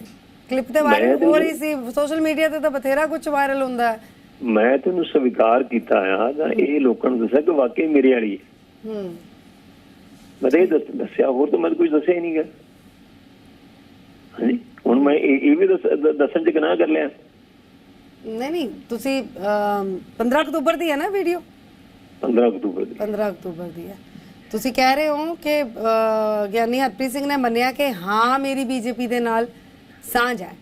ਕਲਿੱਪ ਤੇ ਵਾਇਰਲ ਹੋ ਰਹੀ ਸੀ। ਸੋਸ਼ਲ ਮੀਡੀਆ ਤੇ ਤਾਂ ਬਥੇਰਾ ਕੁਝ ਵਾਇਰਲ ਹੁੰਦਾ ਹੈ। ਮੈਂ ਤੈਨੂੰ ਸਵੀਕਾਰ ਕੀਤਾ ਆ ਜਾਂ ਇਹ ਲੋਕਾਂ ਨੂੰ ਦੱਸਿਆ ਕਿ ਵਾਕਈ ਮੇਰੇ ਵਾਲੀ ਹੈ। ਹੂੰ। ਮੈਂ ਇਹ ਦੱਸ- ਦੱਸਿਆ ਹੋਰ ਤਾਂ ਮੈਂ ਕੁਝ ਦੱਸਿਆ ਹੀ ਨਹੀਂਗਾ ਹਾਂਜੀ? ਹੁਣ ਮੈਂ ਇਹ ਵੀ ਦੱਸਣ ਚ ਗੁਨਾਹ ਕਰ ਲਿਆ। ਨਹੀਂ ਨਹੀਂ ਤੁਸੀਂ ਅਮ, 15 ਅਕਤੂਬਰ ਦੀ ਹੈ ਨਾ ਵੀਡੀਓ? 15 ਅਕਤੂਬਰ ਦੀ। 15 ਅਕਤੂਬਰ ਦੀ ਹੈ। ਤੁਸੀਂ ਕਹਿ ਰਹੇ ਹੋ ਕਿ ਗਿਆਨੀ ਹਰਪ੍ਰੀਤ ਸਿੰਘ ਨੇ ਮੰਨਿਆ ਕਿ ਹਾਂ ਮੇਰੀ ਬੀਜੇਪੀ ਦੇ ਨਾਲ ਸਾਂਝ ਹੈ।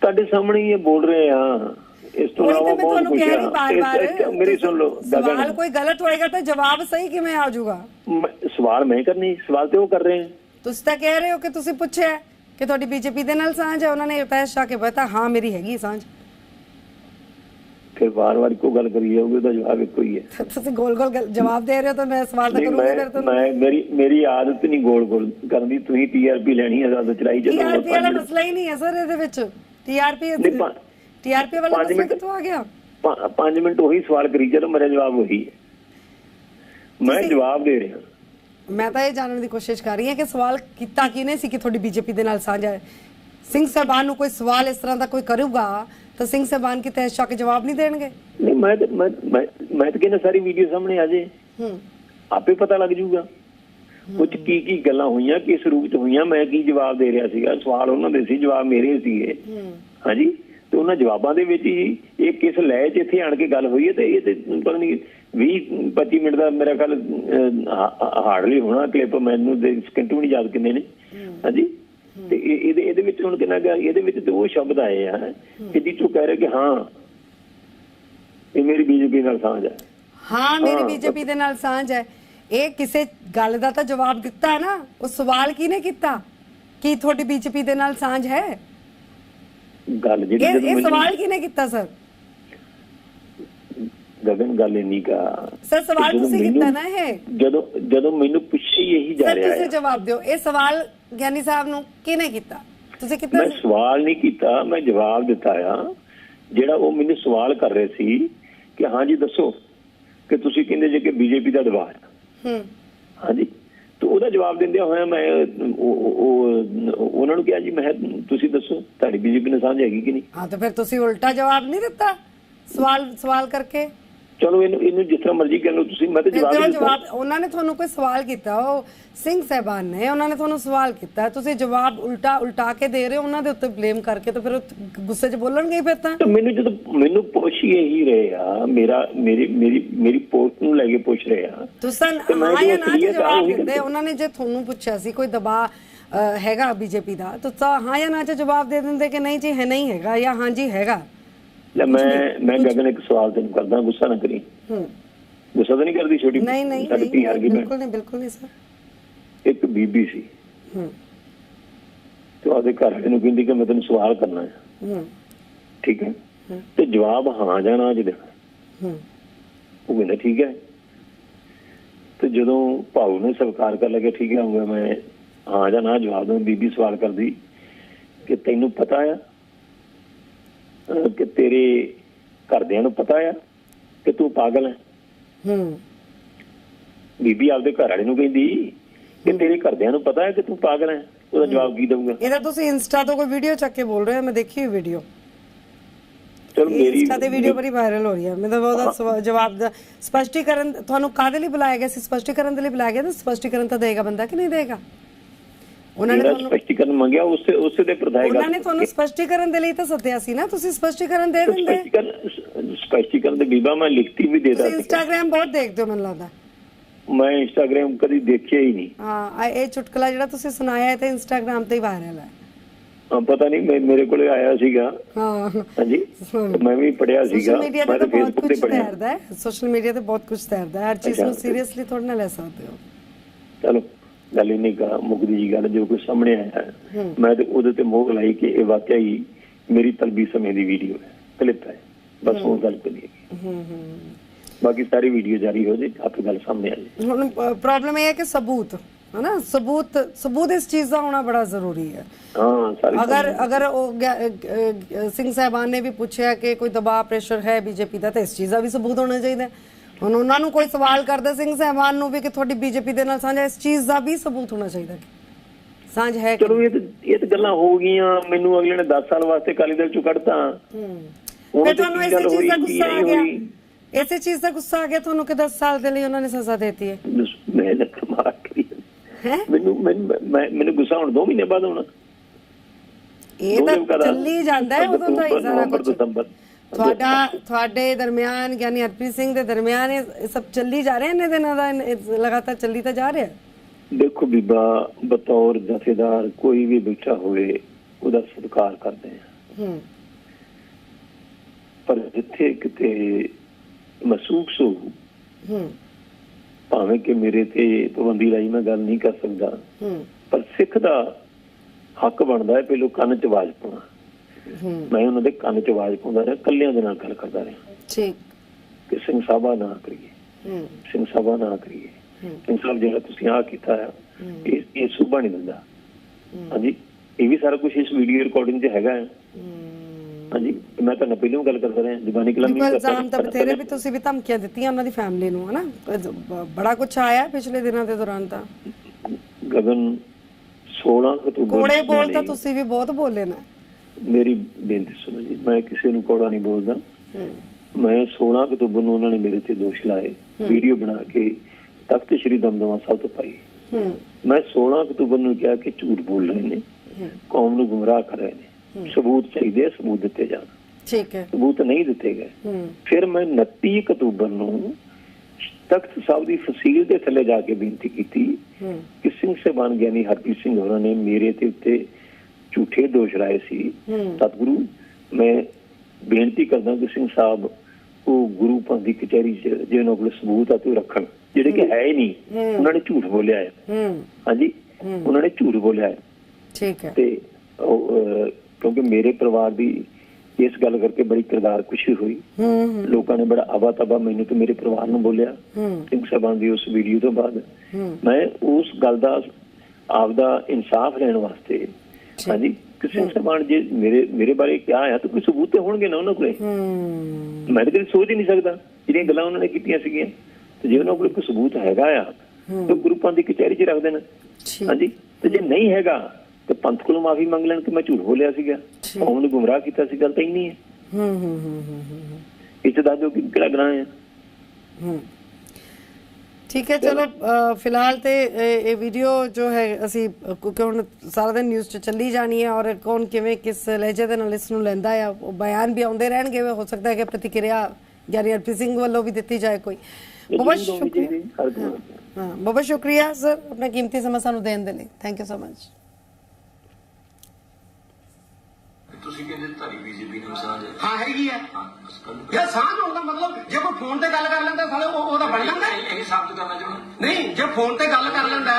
ਤੁਹਾਡੇ ਸਾਹਮਣੇ ਇਹ ਬੋਲ ਰਹੇ ਆ। ਇਸ ਤੋਂ ਇਲਾਵਾ ਮੈਂ ਤੁਹਾਨੂੰ ਕਹਿ ਰਹੀ ਬਾਰ-ਬਾਰ ਮੇਰੀ ਸੁਣ ਲਓ ਸਵਾਲ ਕੋਈ ਗਲਤ ਹੋਏਗਾ ਤਾਂ ਜਵਾਬ ਸਹੀ ਕਿਵੇਂ ਆ ਜਾਊਗਾ? ਸਵਾਲ ਮੈਂ ਕਰਨੀ ਸਵਾਲ ਤੇ ਉਹ ਕਰ ਰਹੇ ਤੁਸੀਂ ਤਾਂ ਕਹਿ ਰਹੇ ਹੋ ਕਿ ਤੁਸੀਂ ਪੁੱਛਿਆ ਕਿ ਤੁਹਾਡੀ ਬੀਜੇਪੀ ਦੇ ਨਾਲ ਸਾਂਝ ਹੈ ਉਹਨਾਂ ਨੇ ਪੈਸਾ ਕੇ ਬਤਾ ਹਾਂ ਮੇਰੀ ਹੈਗੀ ਸਾਂਝ। ਫਿਰ ਵਾਰ-ਵਾਰ ਇੱਕੋ ਗੱਲ ਕਰੀ ਜਾਓਗੇ ਉਹਦਾ ਜਵਾਬ ਇੱਕੋ ਹੀ ਹੈ। ਤੁਸੀਂ ਗੋਲ-ਗੋਲ ਗੱਲ- ਜਵਾਬ ਦੇ ਰਹੇ ਹੋ ਤਾਂ ਮੈਂ ਸਵਾਲ ਤਾਂ ਕਰੂੰਗੀ ਫਿਰ ਤੁਹਾਨੂੰ। ਮੈਂ ਮੇਰੀ ਮੇਰੀ ਆਦਤ ਨਹੀਂ ਗੋਲ-ਗੋਲ ਕਰਨ ਦੀ। ਤੁਸੀਂ ਟੀਆਰਪੀ ਲੈਣੀ ਹੈ ਜ਼ਿਆਦਾ ਚਲਾਈ ਜਦੋਂ ਟੀਆਰਪੀ ਵਾਲਾ ਮਸਲਾ ਹੀ ਨਹੀਂ ਹੈ ਸਰ ਇਹਦੇ ਵਿੱਚ। ਟੀਆਰਪੀ ਟੀਆਰਪੀ ਵਾਲਾ ਮਸਲਾ ਕਿੱਥੋਂ ਆ ਗਿਆ? 5 ਮਿੰਟ ਉਹੀ ਸਵਾਲ ਕਰੀ ਚਲੋ ਮੇਰਾ ਜਵਾਬ ਉਹੀ ਹੈ। ਮੈਂ ਜਵਾਬ ਦੇ ਰਿਹਾ। ਮੈਂ ਤਾਂ ਇਹ ਜਾਣਨ ਦੀ ਕੋਸ਼ਿਸ਼ ਕਰ ਰਹੀ ਹਾਂ ਕਿ ਸਵਾਲ ਕੀਤਾ ਕਿਨੇ ਸੀ ਕਿ ਤੁਹਾਡੀ ਬੀਜੇਪੀ ਦੇ ਨਾਲ ਸਾਂਝਾ ਹੈ? ਸਿੰਘ ਸਾਹਿਬਾਨ ਨੂੰ ਕੋਈ ਸਵਾਲ ਇਸ ਤਰ੍ਹਾਂ ਦਾ ਕੋਈ ਕਰੂਗਾ ਤਾਂ ਸਿੰਘ ਸਾਹਿਬਾਨ ਕੀ ਤਹਿ ਕੇ ਜਵਾਬ ਨਹੀਂ ਦੇਣਗੇ? ਨਹੀਂ ਮੈਂ ਮੈਂ ਮੈਂ ਤਾਂ ਕਹਿੰਦਾ ਸਾਰੀ ਵੀਡੀਓ ਸਾਹਮਣੇ ਆ ਜੇ। ਹੂੰ। ਆਪੇ ਪਤਾ ਲੱਗ ਜਾਊਗਾ। 'ਚ ਕੀ ਕੀ ਗੱਲਾਂ ਹੋਈਆਂ ਕਿਸ ਰੂਪ ਚ ਹੋਈਆਂ ਮੈਂ ਕੀ ਜਵਾਬ ਦੇ ਰਿਹਾ ਸੀਗਾ? ਸਵਾਲ ਉਹਨਾਂ ਦੇ ਸੀ ਜਵਾਬ ਮੇਰੇ ਸੀਗੇ। ਹਾਂਜੀ? ਤੇ ਉਹਨਾਂ ਜਵਾਬਾਂ ਦੇ ਵਿੱਚ ਹੀ ਇਹ ਕਿਸ ਲੈ 'ਚ ਇੱਥੇ ਆਣ ਕੇ ਗੱਲ ਹੋਈ ਹੈ ਤੇ ਇਹ ਤੇ ਪਤਾ ਨਹੀਂ 20 25 ਮਿੰਟ ਦਾ ਮੇਰਾ ਖਿਆਲ ਹਾਰਡਲੀ ਹੋਣਾ ਕਲਿੱਪ ਮੈਨੂੰ ਦੇ ਸਕਿੰਟ ਵੀ ਨਹੀਂ ਯਾਦ ਕਿੰਨੇ ਨੇ। ਹਾਂਜੀ? ਤੇ ਇਹ- ਇਹਦੇ ਇਹਦੇ ਵਿੱਚ ਹੁਣ ਕਿੰਨਾ ਗਿਆ ਇਹਦੇ ਵਿੱਚ ਤੇ ਉਹ ਸ਼ਬਦ ਆਏ ਆ ਕਿ ਜਿੱਥੋਂ ਕਹਿ ਰਹੇ ਕਿ ਹਾਂ ਇਹ ਮੇਰੀ ਬੀਜੇਪੀ ਨਾਲ ਸਾਂਝ ਹੈ। ਹਾਂ ਮੇਰੀ। ਬੀਜੇਪੀ ਦੇ ਨਾਲ ਸਾਂਝ ਹੈ। ਇਹ ਕਿਸੇ ਗੱਲ ਦਾ ਤਾਂ ਜਵਾਬ ਦਿੱਤਾ ਹੈ ਨਾ ਉਹ ਸਵਾਲ ਕਿਹਨੇ ਕੀਤਾ? ਕੀ ਤੁਹਾਡੀ ਬੀਜੇਪੀ ਦੇ ਨਾਲ ਸਾਂਝ ਹੈ? ਗੱਲ ਜਿਹੜੀ ਇਹ ਜਦੋਂ ਇਹ ਮੈਨੂੰ ਸਵਾਲ ਕਿਹਨੇ ਕੀਤਾ ਸਰ? ਗਗਨ ਗੱਲ ਇੰਨੀ ਕਾ ਸਰ ਸਵਾਲ ਤੁਸੀਂ ਕੀਤਾ ਨਾ ਇਹ। ਜਦੋਂ ਜਦੋਂ ਮੈਨੂੰ ਪੁੱਛਿਆ ਹੀ ਇਹੀ ਜਾ ਰਿਹਾ ਤੁਸੀਂ ਹੈ ਜਵਾਬ ਦਿਓ। ਇਹ ਸਵਾਲ ਗਿਆਨੀ ਸਾਹਿਬ ਨੂੰ ਕਿਹਨੇ ਕੀਤਾ? ਤੁਸੀਂ ਕੀਤਾ ਮੈਂ? ਸਵਾਲ ਨਹੀਂ ਕੀਤਾ ਮੈਂ ਜਵਾਬ ਦਿੱਤਾ ਆ। ਜਿਹੜਾ ਉਹ ਮੈਨੂੰ ਸਵਾਲ ਕਰ ਰਹੇ ਸੀ ਕਿ ਹਾਂਜੀ ਦੱਸੋ ਕਿ ਤੁਸੀਂ ਕਹਿੰਦੇ ਜੇ ਕਿ ਬੀਜੇਪੀ ਦਾ ਦਬਾਅ ਹੈ ਹੂੰ। ਹਾਂਜੀ। ਤੇ ਉਹਦਾ ਜਵਾਬ ਦਿੰਦਿਆਂ ਹੋਇਆ ਮੈਂ ਉਹਨਾਂ ਨੂੰ ਕਿਹਾ ਜੀ, ਮੈਂ ਤੁਸੀਂ ਦੱਸੋ, ਤੁਹਾਡੀ ਬੀਜੇਪੀ ਨਾਲ ਸਾਂਝ ਹੈਗੀ ਕਿ ਨਹੀਂ? ਹਾਂ, ਤਾਂ ਫਿਰ ਤੁਸੀਂ ਉਲਟਾ ਜਵਾਬ ਨਹੀਂ ਦਿੱਤਾ? ਸਵਾਲ ਸਵਾਲ ਕਰਕੇ? ਚਲੋ ਇਹਨੂੰ ਇਹਨੂੰ ਜਿਸ ਤਰ੍ਹਾਂ ਮਰਜ਼ੀ ਕਰ ਲਓ ਤੁਸੀਂ ਮੈਂ ਤਾਂ ਜਵਾਬ ਹੀ ਦਿੱਤਾ। ਜਵਾਬ ਉਹਨਾਂ ਨੇ ਤੁਹਾਨੂੰ ਕੋਈ ਸਵਾਲ ਕੀਤਾ ਉਹ ਸਿੰਘ ਸਾਹਿਬਾਨ ਨੇ ਉਹਨਾਂ ਨੇ ਤੁਹਾਨੂੰ ਸਵਾਲ ਕੀਤਾ ਤੁਸੀਂ ਜਵਾਬ ਉਲਟਾ ਉਲਟਾ ਕੇ ਦੇ ਰਹੇ ਹੋ ਉਹਨਾਂ ਦੇ ਉੱਤੇ ਬਲੇਮ ਕਰਕੇ ਤਾਂ ਫਿਰ ਉਹ ਗੁੱਸੇ 'ਚ ਬੋਲਣਗੇ ਫਿਰ ਤਾਂ? ਮੈਨੂੰ ਜਦੋਂ ਮੈਨੂੰ ਪੁੱਛ ਹੀ ਇਹੀ ਰਹੇ ਆ ਮੇਰਾ ਮੇਰੀ ਮੇਰੀ ਮੇਰੀ ਪੋਸਟ ਨੂੰ ਲੈ ਕੇ ਪੁੱਛ ਰਹੇ ਆ। ਤੁਸੀਂ ਹਾਂ ਜਾਂ ਨਾ ਕਰਾਂ ਜਵਾਬ ਦਿੰਦੇ। ਉਹਨਾਂ ਨੇ ਜੇ ਤੁਹਾਨੂੰ ਪੁੱਛਿਆ ਸੀ ਕੋਈ ਦਬਾਅ ਅ, ਹੈਗਾ ਬੀਜੇਪੀ ਦਾ ਤਾਂ ਹਾਂ ਜਾਂ ਨਾ 'ਚ ਜਵਾਬ ਦੇ ਦਿੰਦੇ ਕਿ ਨਹੀਂ ਜੀ ਹੈ ਨਹੀਂ ਹੈਗਾ ਜਾਂ ਹਾਂ ਜੀ ਹੈਗਾ। ਲੈ ਮੈਂ ਮੈਂ ਗਗਨ ਇੱਕ ਸਵਾਲ ਤੈਨੂੰ ਕਰਦਾ ਗੁੱਸਾ ਨਾ ਕਰੀ। ਹੂੰ। ਗੁੱਸਾ ਤਾਂ ਨਹੀਂ ਕਰਦੀ ਛੋਟੀ ਨਹੀਂ ਨਹੀਂ ਸਾਡੀ ਧੀ ਬਿਲਕੁਲ ਨਹੀਂ ਬਿਲਕੁਲ ਨਹੀਂ ਸਰ। ਇੱਕ ਬੀਬੀ ਸੀ। ਹੂੰ। ਤੇ ਉਹਦੇ ਘਰ ਵਾਲੇ ਨੂੰ ਕਹਿੰਦੀ ਕਿ ਮੈਂ ਤੈਨੂੰ ਸਵਾਲ ਕਰਨਾ ਹੈ ਹੂੰ। ਠੀਕ ਹੈ? ਤੇ ਜਵਾਬ ਹਾਂ ਜਾਂ ਨਾ ਦੇਣਾ ਹੂੰ। ਉਹ ਕਹਿੰਦਾ ਠੀਕ ਹੈ। ਤੇ ਜਦੋਂ ਭਾਉ ਨੇ ਸਵੀਕਾਰ ਕਰ ਲਿਆ ਕਿ ਠੀਕ ਹੈ ਹੋਊਗਾ ਮੈਂ ਹਾਂ ਜਾਂ ਨਾ ਜਵਾਬ ਦਵਾਂ ਬੀਬੀ ਸਵਾਲ ਕਰਦੀ ਕਿ ਤੈਨੂੰ ਪਤਾ ਆ ਕਿ ਤੇਰੇ ਘਰਦਿਆਂ ਨੂੰ ਪਤਾ ਆ ਕਿ ਤੂੰ ਪਾਗਲ ਹੈ ਹੂੰ। ਬੀਬੀ ਆਪਦੇ ਘਰ ਵਾਲੇ ਨੂੰ ਕਹਿੰਦੀ ਕਿ ਤੇਰੇ ਘਰਦਿਆਂ ਨੂੰ ਪਤਾ ਹੈ ਕਿ ਤੂੰ ਪਾਗਲ ਹੈ ਉਹਦਾ ਜਵਾਬ ਕੀ ਦਊਗਾ? ਇਹਦਾ ਤੁਸੀਂ ਇੰਸਟਾ ਤੋਂ ਕੋਈ ਵੀਡੀਓ ਚੱਕ ਕੇ ਬੋਲ ਰਹੇ ਹੋ ਮੈਂ ਦੇਖੀ ਹੋਈ ਵੀਡੀਓ। ਚਲ ਮੇਰੀ ਇੰਸਟਾ ਤੇ ਵੀਡੀਓ ਬੜੀ ਵਾਇਰਲ ਹੋ ਰਹੀ ਹੈ ਮਤਲਬ ਉਹਦਾ ਸਵਾ- ਜਵਾਬ ਦਾ ਸਪਸ਼ਟੀਕਰਨ ਤੁਹਾਨੂੰ ਕਾਹਦੇ ਲਈ ਬੁਲਾਇਆ ਗਿਆ ਸੀ? ਸਪਸ਼ਟੀਕਰਨ ਦੇ ਲਈ ਬੁਲਾਇਆ ਗਿਆ ਤਾਂ ਸਪਸ਼ਟੀਕਰਨ ਤਾਂ ਦੇਗਾ ਬੰਦਾ ਕਿ ਨਹੀਂ ਦੇਗਾ? ਉਹਨਾਂ ਨੇ ਤੁਹਾਨੂੰ ਸਪਸ਼ਟੀਕਰਨ ਮੰਗਿਆ ਉਸੇ ਉਸੇ ਦੇ ਪ੍ਰਧਾਇਕ ਉਹਨਾਂ ਨੇ ਤੁਹਾਨੂੰ ਸਪਸ਼ਟੀਕਰਨ ਦੇ ਲਈ ਤਾਂ ਸੱਦਿਆ ਸੀ ਨਾ ਤੁਸੀਂ ਸਪਸ਼ਟੀਕਰਨ ਦੇ ਦਿੰਦੇ। ਸਪਸ਼ਟੀਕਰਨ ਸਪਸ਼ਟੀਕਰਨ ਦੇ ਬੀਬਾ ਮੈਂ ਲਿਖਤੀ ਵੀ ਦੇ ਤੁਸੀਂ ਦਿੱਤਾ ਇੰਸਟਾਗ੍ਰam ਬਹੁਤ ਦੇਖਦੇ ਹੋ ਮੈਨੂੰ ਲੱਗਦਾ। ਮੈਂ ਇੰਸਟਾਗ੍ਰam ਕਦੀ ਦੇਖਿਆ ਹੀ ਨਹੀਂ। ਹਾਂ ਇਹ ਚੁਟਕਲਾ ਜਿਹੜਾ ਤੁਸੀਂ ਸੁਣਾਇਆ ਹੈ ਤੇ ਇੰਸਟਾਗ੍ਰam ਤੇ ਹੀ ਵਾਇਰਲ ਹੈ। ਹਾਂ, ਪਤਾ ਨਹੀਂ ਮੈਂ ਮੇਰੇ ਕੋਲੇ ਆਇਆ ਸੀਗਾ। ਹਾਂ। ਹਾਂਜੀ? ਮੈਂ ਵੀ ਪੜਿਆ ਸੀਗਾ ਮੈਂ ਫੇਸਬੁੱਕ ਤੇ ਕੁਝ ਪੜਿਆ ਸੋਸ਼ਲ ਮੀਡੀਆ ਤੇ ਬਹੁਤ ਕੁਝ ਤੈਰਦਾ ਹੈ। ਹਰ ਚੀਜ਼ ਨੂੰ। ਸੀਰੀਅਸਲੀ ਥੋੜਾ ਨਾ ਲੈ ਸਕਦੇ ਹੋ। ਚਲੋ। ਗੱਲ ਹੀ ਨਹੀਂ ਕਾ ਮੁਕਦੀ ਜੀ ਗੱਲ ਜੋ ਕੁਝ ਸਾਹਮਣੇ ਆਇਆ। ਮੈਂ ਤੇ ਉਹਦੇ ਤੇ ਮੋਹ ਲਾਈ ਕਿ ਇਹ ਵਾਕਿਆ ਹੀ ਮੇਰੀ ਤਲਬੀ ਸਮੇਂ ਦੀ ਵੀਡੀਓ ਹੈ ਕਲਿੱਪ ਹੈ। ਬਸ ਉਹ ਗੱਲ ਕਰੀਏ ਹੂੰ। ਹੂੰ ਬਾਕੀ ਸਾਰੀ ਵੀਡੀਓ ਜਾਰੀ ਹੋ ਜੇ ਆਪੇ ਗੱਲ ਸਾਹਮਣੇ ਆ ਜਾਏ ਹੁਣ ਪ੍ਰੋਬਲਮ ਇਹ ਹੈ ਕਿ ਸਬੂਤ ਹੈ ਨਾ ਸਬੂਤ ਸਬੂਤ ਇਸ ਚੀਜ਼ ਦਾ ਹੋਣਾ ਬੜਾ ਜ਼ਰੂਰੀ ਹੈ। ਹਾਂ ਸਾਰੀ ਅਗਰ ਅਗਰ ਉਹ ਸਿੰਘ ਸਾਹਿਬਾਨ ਨੇ ਵੀ ਪੁੱਛਿਆ ਕਿ ਕੋਈ ਦਬਾਅ ਪ੍ਰੈਸ਼ਰ ਹੈ ਬੀਜੇਪੀ ਦਾ ਤਾਂ ਇਸ ਚੀਜ਼ ਦਾ ਵੀ ਸਬੂਤ ਹੋਣਾ ਚਾਹੀਦਾ ਹੈ। ਹੁਣ ਉਹਨਾਂ ਨੂੰ ਕੋਈ ਸਵਾਲ ਕਰਦਾ ਸਿੰਘ ਸਾਹਿਬਾਨ ਨੂੰ ਵੀ ਕਿ ਤੁਹਾਡੀ ਬੀਜੇਪੀ ਦੇ ਨਾਲ ਸਾਂਝ ਇਸ ਚੀਜ਼ ਦਾ ਵੀ ਸਬੂਤ ਹੋਣਾ ਚਾਹੀਦਾ ਸਾਂਝ ਹੈ ਚਲੋ ਇਹ ਤੇ ਇਹ ਤੇ ਗੱਲਾਂ ਹੋ ਗਈਆਂ। ਮੈਨੂੰ ਅਗਲੇ ਨੇ 10 ਸਾਲ ਵਾਸਤੇ ਕਾਲੀ ਦਲ ਚੋਂ ਕੱਢਤਾ। ਹੂੰ। ਤੇ ਤੁਹਾਨੂੰ ਇਸੇ ਚੀਜ਼ ਦਾ ਗੁੱਸਾ ਆ ਗਿਆ? ਇਸੇ ਚੀਜ਼ ਦਾ ਗੁੱਸਾ ਆ ਗਿਆ ਤੁਹਾਨੂੰ ਕਿ 10 ਸਾਲ ਦੇ ਲਈ ਉਹਨਾਂ ਨੇ ਸਜ਼ਾ ਦਿੱਤੀ ਹੈ। ਮੈਂ ਕਮਾਲ ਕਰੀ ਮੈਨੂੰ ਮੈਨੂੰ ਗੁੱਸਾ ਹੁਣ 2 ਮਹੀਨੇ ਬਾਅਦ ਹੋਣਾ। ਇਹ ਤਾਂ ਚੱਲੀ ਜਾਂਦਾ ਹੈ ਉਦੋਂ ਤਾਂ ਹੀ ਸਾਰਾ ਕੁਝ ਤੁਹਾਡਾ ਤੁਹਾਡੇ ਦਰਮਿਆਨ ਯਾਨੀ ਹਰਪ੍ਰੀਤ ਸਿੰਘ ਦੇ ਦਰਮਿਆਨ ਇਹ ਸਭ ਚੱਲੀ ਜਾ ਰਹੇ ਨੇ ਦਿਨਾਂ ਦਾ ਲਗਾਤਾਰ ਚੱਲੀ ਤਾਂ ਜਾ ਰਿਹਾ? ਦੇਖੋ ਬੀਬਾ ਬਤੌਰ ਜਥੇਦਾਰ ਕੋਈ ਵੀ ਬੈਠਾ ਹੋਵੇ ਉਹਦਾ ਸਤਿਕਾਰ ਕਰਦੇ ਆ। ਹੂੰ। ਪਰ ਜਿੱਥੇ ਕਿਤੇ ਮਹਿਸੂਸ ਹੋ ਹੂੰ। ਭਾਵੇਂ ਕਿ ਮੇਰੇ ਤੇ ਪਾਬੰਦੀ ਲਾਈ ਮੈਂ ਗੱਲ ਨਹੀਂ ਕਰ ਸਕਦਾ ਹੂੰ। ਪਰ ਸਿੱਖ ਦਾ ਹੱਕ ਬਣਦਾ ਹੈ ਪਹਿਲੋਂ ਕੰਨ 'ਚ ਆਵਾਜ਼ ਪਾਉਣਾ। ਮੈਂ ਉਹਨਾਂ ਦੇ ਕੰਨ 'ਚ ਆਵਾਜ਼ ਪਾਉਂਦਾ ਰਿਹਾ ਕੱਲਿਆਂ ਦੇ ਨਾਲ ਗੱਲ ਕਰਦਾ ਰਿਹਾ। ਠੀਕ। ਕਿ ਸਿੰਘ ਸਾਹਿਬਾ ਨਾ ਕਰੀਏ। ਹੂੰ। ਸਿੰਘ ਸਾਹਿਬਾ ਨਾ ਕਰੀਏ। ਸਿੰਘ ਸਾਹਿਬ ਜਿਹੜਾ ਤੁਸੀਂ ਆ ਕੀਤਾ ਹੈ। ਇਹ ਇਹ ਸੁਭਾ ਨਹੀਂ ਦਿੰਦਾ। ਹਾਂਜੀ ਇਹ ਵੀ ਸਾਰਾ ਕੁਝ ਇਸ ਵੀਡੀਓ ਰਿਕਾਰਡਿੰਗ 'ਚ ਹੈਗਾ ਹੈ। ਹਾਂਜੀ ਮੈਂ ਤਾਂ ਪਹਿਲਾਂ ਗੱਲ ਕਰਦਾ ਰਿਹਾ ਜ਼ਬਾਨੀ ਕਲਮ ਬਿਲਕੁਲ ਇਲਜ਼ਾਮ ਤਾਂ ਬਥੇਰੇ ਵੀ ਤੁਸੀਂ ਵੀ ਧਮਕੀਆਂ ਦਿੱਤੀਆਂ ਉਹਨਾਂ ਦੀ ਫੈਮਿਲੀ ਨੂੰ ਹਨਾ? ਬੜਾ ਕੁਝ ਆਇਆ ਪਿਛਲੇ ਦਿਨਾਂ ਦੇ ਦੌਰਾਨ ਤਾਂ। ਗਗਨ 16 ਅਕਤੂਬਰ ਕੋੜੇ ਬੋਲ ਤਾਂ ਤੁਸੀਂ ਵੀ ਬਹੁਤ ਬੋਲੇ ਨਾ। ਮੇਰੀ ਬੇਨਤੀ ਸੁਣੋ ਜੀ ਮੈਂ ਕਿਸੇ ਨੂੰ ਕੋੜਾ ਨਹੀਂ ਬੋਲਦਾ। ਮੈਂ 16 ਅਕਤੂਬਰ ਨੂੰ ਉਹਨਾਂ ਨੇ ਮੇਰੇ ਤੇ ਦੋਸ਼ ਲਾਏ ਵੀਡੀਓ ਬਣਾ ਕੇ ਤਖਤ ਸ੍ਰੀ ਦਮਦਮਾ ਸਾਹਿਬ ਤੋਂ ਪਾਈ। ਮੈਂ 16 ਅਕਤੂਬਰ ਨੂੰ ਕਿਹਾ ਕਿ ਝੂਠ ਬੋਲ ਰਹੇ ਨੇ ਕੌਮ ਨੂੰ ਗੁੰਮਰਾਹ ਕਰ ਰਹੇ ਨੇ। ਸਬੂਤ ਚਾਹੀਦੇ ਸਬੂਤ ਦਿੱਤੇ ਜਾਣ। ਠੀਕ ਹੈ। ਸਬੂਤ ਨਹੀਂ ਦਿੱਤੇ ਗਏ। ਫਿਰ ਮੈਂ 29 ਅਕਤੂਬਰ ਨੂੰ ਤਖਤ ਸਾਹਿਬ ਦੀ ਫਸੀਲ ਦੇ ਥੱਲੇ ਜਾ ਕੇ ਬੇਨਤੀ ਕੀਤੀ ਕਿ ਸਿੰਘ ਸਾਹਿਬਾਨ ਗਿਆਨੀ ਹਰਪ੍ਰੀਤ ਸਿੰਘ ਹੋਰਾਂ ਨੇ ਮੇਰੇ ਤੇ ਉੱਤੇ ਝੂਠੇ ਦੋਸ਼ ਲਾਏ ਸੀ। ਸਤਿਗੁਰੂ ਮੈਂ ਬੇਨਤੀ ਕਰਦਾ ਕਿ ਸਿੰਘ ਸਾਹਿਬ ਉਹ ਗੁਰੂ ਪੰਥ ਦੀ ਕਚਹਿਰੀ 'ਚ ਜੇ ਉਹਨਾਂ ਕੋਲ ਸਬੂਤ ਆ ਤੇ ਰੱਖਣ। ਜਿਹੜੇ ਕਿ ਹੈ। ਹੀ ਨਹੀਂ ਉਹਨਾਂ ਨੇ ਝੂਠ ਬੋਲਿਆ ਹੈ। ਹਾਂਜੀ? ਉਹਨਾਂ ਨੇ ਝੂਠ ਬੋਲਿਆ ਹੈ। ਠੀਕ ਹੈ। ਤੇ ਕਿਉਂਕਿ ਮੇਰੇ ਪਰਿਵਾਰ ਦੀ ਇਸ ਗੱਲ ਕਰਕੇ ਬੜੀ ਕਿਰਦਾਰ ਖੁਸ਼ੀ ਹੋਈ। ਲੋਕਾਂ ਨੇ ਬੜਾ ਆਵਾ ਤਬਾ ਮੈਨੂੰ ਤੇ ਮੇਰੇ ਪਰਿਵਾਰ ਨੂੰ ਬੋਲਿਆ। ਸਿੰਘ ਸਾਹਿਬਾਨ ਦੀ ਉਸ ਵੀਡੀਓ ਤੋਂ ਬਾਅਦ। ਮੈਂ ਉਸ ਗੱਲ ਦਾ ਆਪਦਾ ਇਨਸਾਫ ਲੈਣ ਵਾਸਤੇ ਹਾਂਜੀ ਕਿ ਸਿੰਘ ਸਾਹਿਬਾਨ ਜੇ ਮੇਰੇ ਮੇਰੇ ਬਾਰੇ ਕਿਹਾ ਆ ਤਾਂ ਕੋਈ ਸਬੂਤ ਤੇ ਹੋਣਗੇ ਨਾ ਉਹਨਾਂ ਕੋਲੇ? ਹੂੰ। ਮੈਂ ਤਾਂ ਸੋਚ ਹੀ ਨਹੀਂ ਸਕਦਾ ਜਿਹੜੀਆਂ ਗੱਲਾਂ ਉਹਨਾਂ ਨੇ ਕੀਤੀਆਂ ਸੀਗੀਆਂ। ਤੇ ਜੇ ਉਹਨਾਂ ਕੋਲ ਕੋਈ ਸਬੂਤ ਹੈਗਾ ਆ ਤਾਂ ਗਰੁੱਪਾਂ ਦੀ ਕਚਹਿਰੀ 'ਚ ਰੱਖ ਦੇਣ। ਹਾਂਜੀ ਤੇ ਜੇ ਨਹੀਂ ਹੈਗਾ ਤੇ ਪੰਥ ਕੋਲੋਂ ਮਾਫੀ ਮੰਗ ਲੈਣ ਕਿ ਮੈਂ ਝੂਠ ਬੋਲਿਆ ਸੀਗਾ। ਕੌਮ ਨੂੰ ਗੁੰਮਰਾਹ ਕੀਤਾ ਸੀ ਗੱਲ ਤਾਂ ਹੀ। ਨਹੀਂ ਹੈ ਹੂੰ ਹੂੰ ਹੂੰ ਹੂੰ। ਇਹ 'ਚ ਦੱਸ ਦਿਓ ਕਿ ਕਿਹੜਾ ਗੁਨਾਹ ਹੈ ਹੂੰ। ਠੀਕ ਹੈ ਚਲੋ ਫਿਲਹਾਲ ਤੇ ਇਹ ਵੀਡੀਓ ਜੋ ਹੈ ਅਸੀਂ ਕਿਉਂਕਿ ਹੁਣ ਸਾਰਾ ਦਿਨ ਨਿਊਜ਼ 'ਚ ਚੱਲੀ ਜਾਣੀ ਹੈ ਔਰ ਕੌਣ ਕਿਵੇਂ ਕਿਸ ਲਹਿਜੇ ਦੇ ਨਾਲ ਇਸ ਨੂੰ ਲੈਂਦਾ ਹੈ ਉਹ ਬਿਆਨ ਵੀ ਆਉਂਦੇ ਰਹਿਣਗੇ ਹੋ ਸਕਦਾ ਹੈ ਕਿ ਪ੍ਰਤੀਕਿਰਿਆ ਯਾਨੀ ਹਰਪ੍ਰੀਤ ਸਿੰਘ ਵੱਲੋਂ ਵੀ ਦਿੱਤੀ ਜਾਏ ਕੋਈ। ਬਹੁਤ ਸ਼ੁਕਰੀਆ। ਹਾਂ ਬਹੁਤ ਸ਼ੁਕਰੀਆ ਸਰ ਆਪਣਾ ਕੀਮਤੀ ਸਮਾਂ ਸਾਨੂੰ ਦੇਣ ਦੇ ਲਈ। ਥੈਂਕ ਯੂ ਸੋ ਮਚ ਤੁਸੀਂ ਕਹਿੰਦੇ ਤੁਹਾਡੀ ਬੀਜੇਪੀ ਨਾਲ ਸਾਂਝ ਹੈ ਹੈਗੀ ਆ। ਹਾਂ। ਯਾਰ ਸਾਂਝ ਹੋਣ ਦਾ ਮਤਲਬ ਜੇ ਕੋਈ ਫੋਨ ਤੇ ਗੱਲ ਕਰ ਲੈਂਦਾ ਸਾਲੇ ਉਹ ਉਹਦਾ ਬਣ ਜਾਂਦਾ। ਇਹ ਸਾਬਤ ਕਰਨਾ ਚਾਹੁੰਦਾ। ਨਹੀਂ ਜੇ ਫੋਨ ਤੇ ਗੱਲ ਕਰ ਲੈਂਦਾ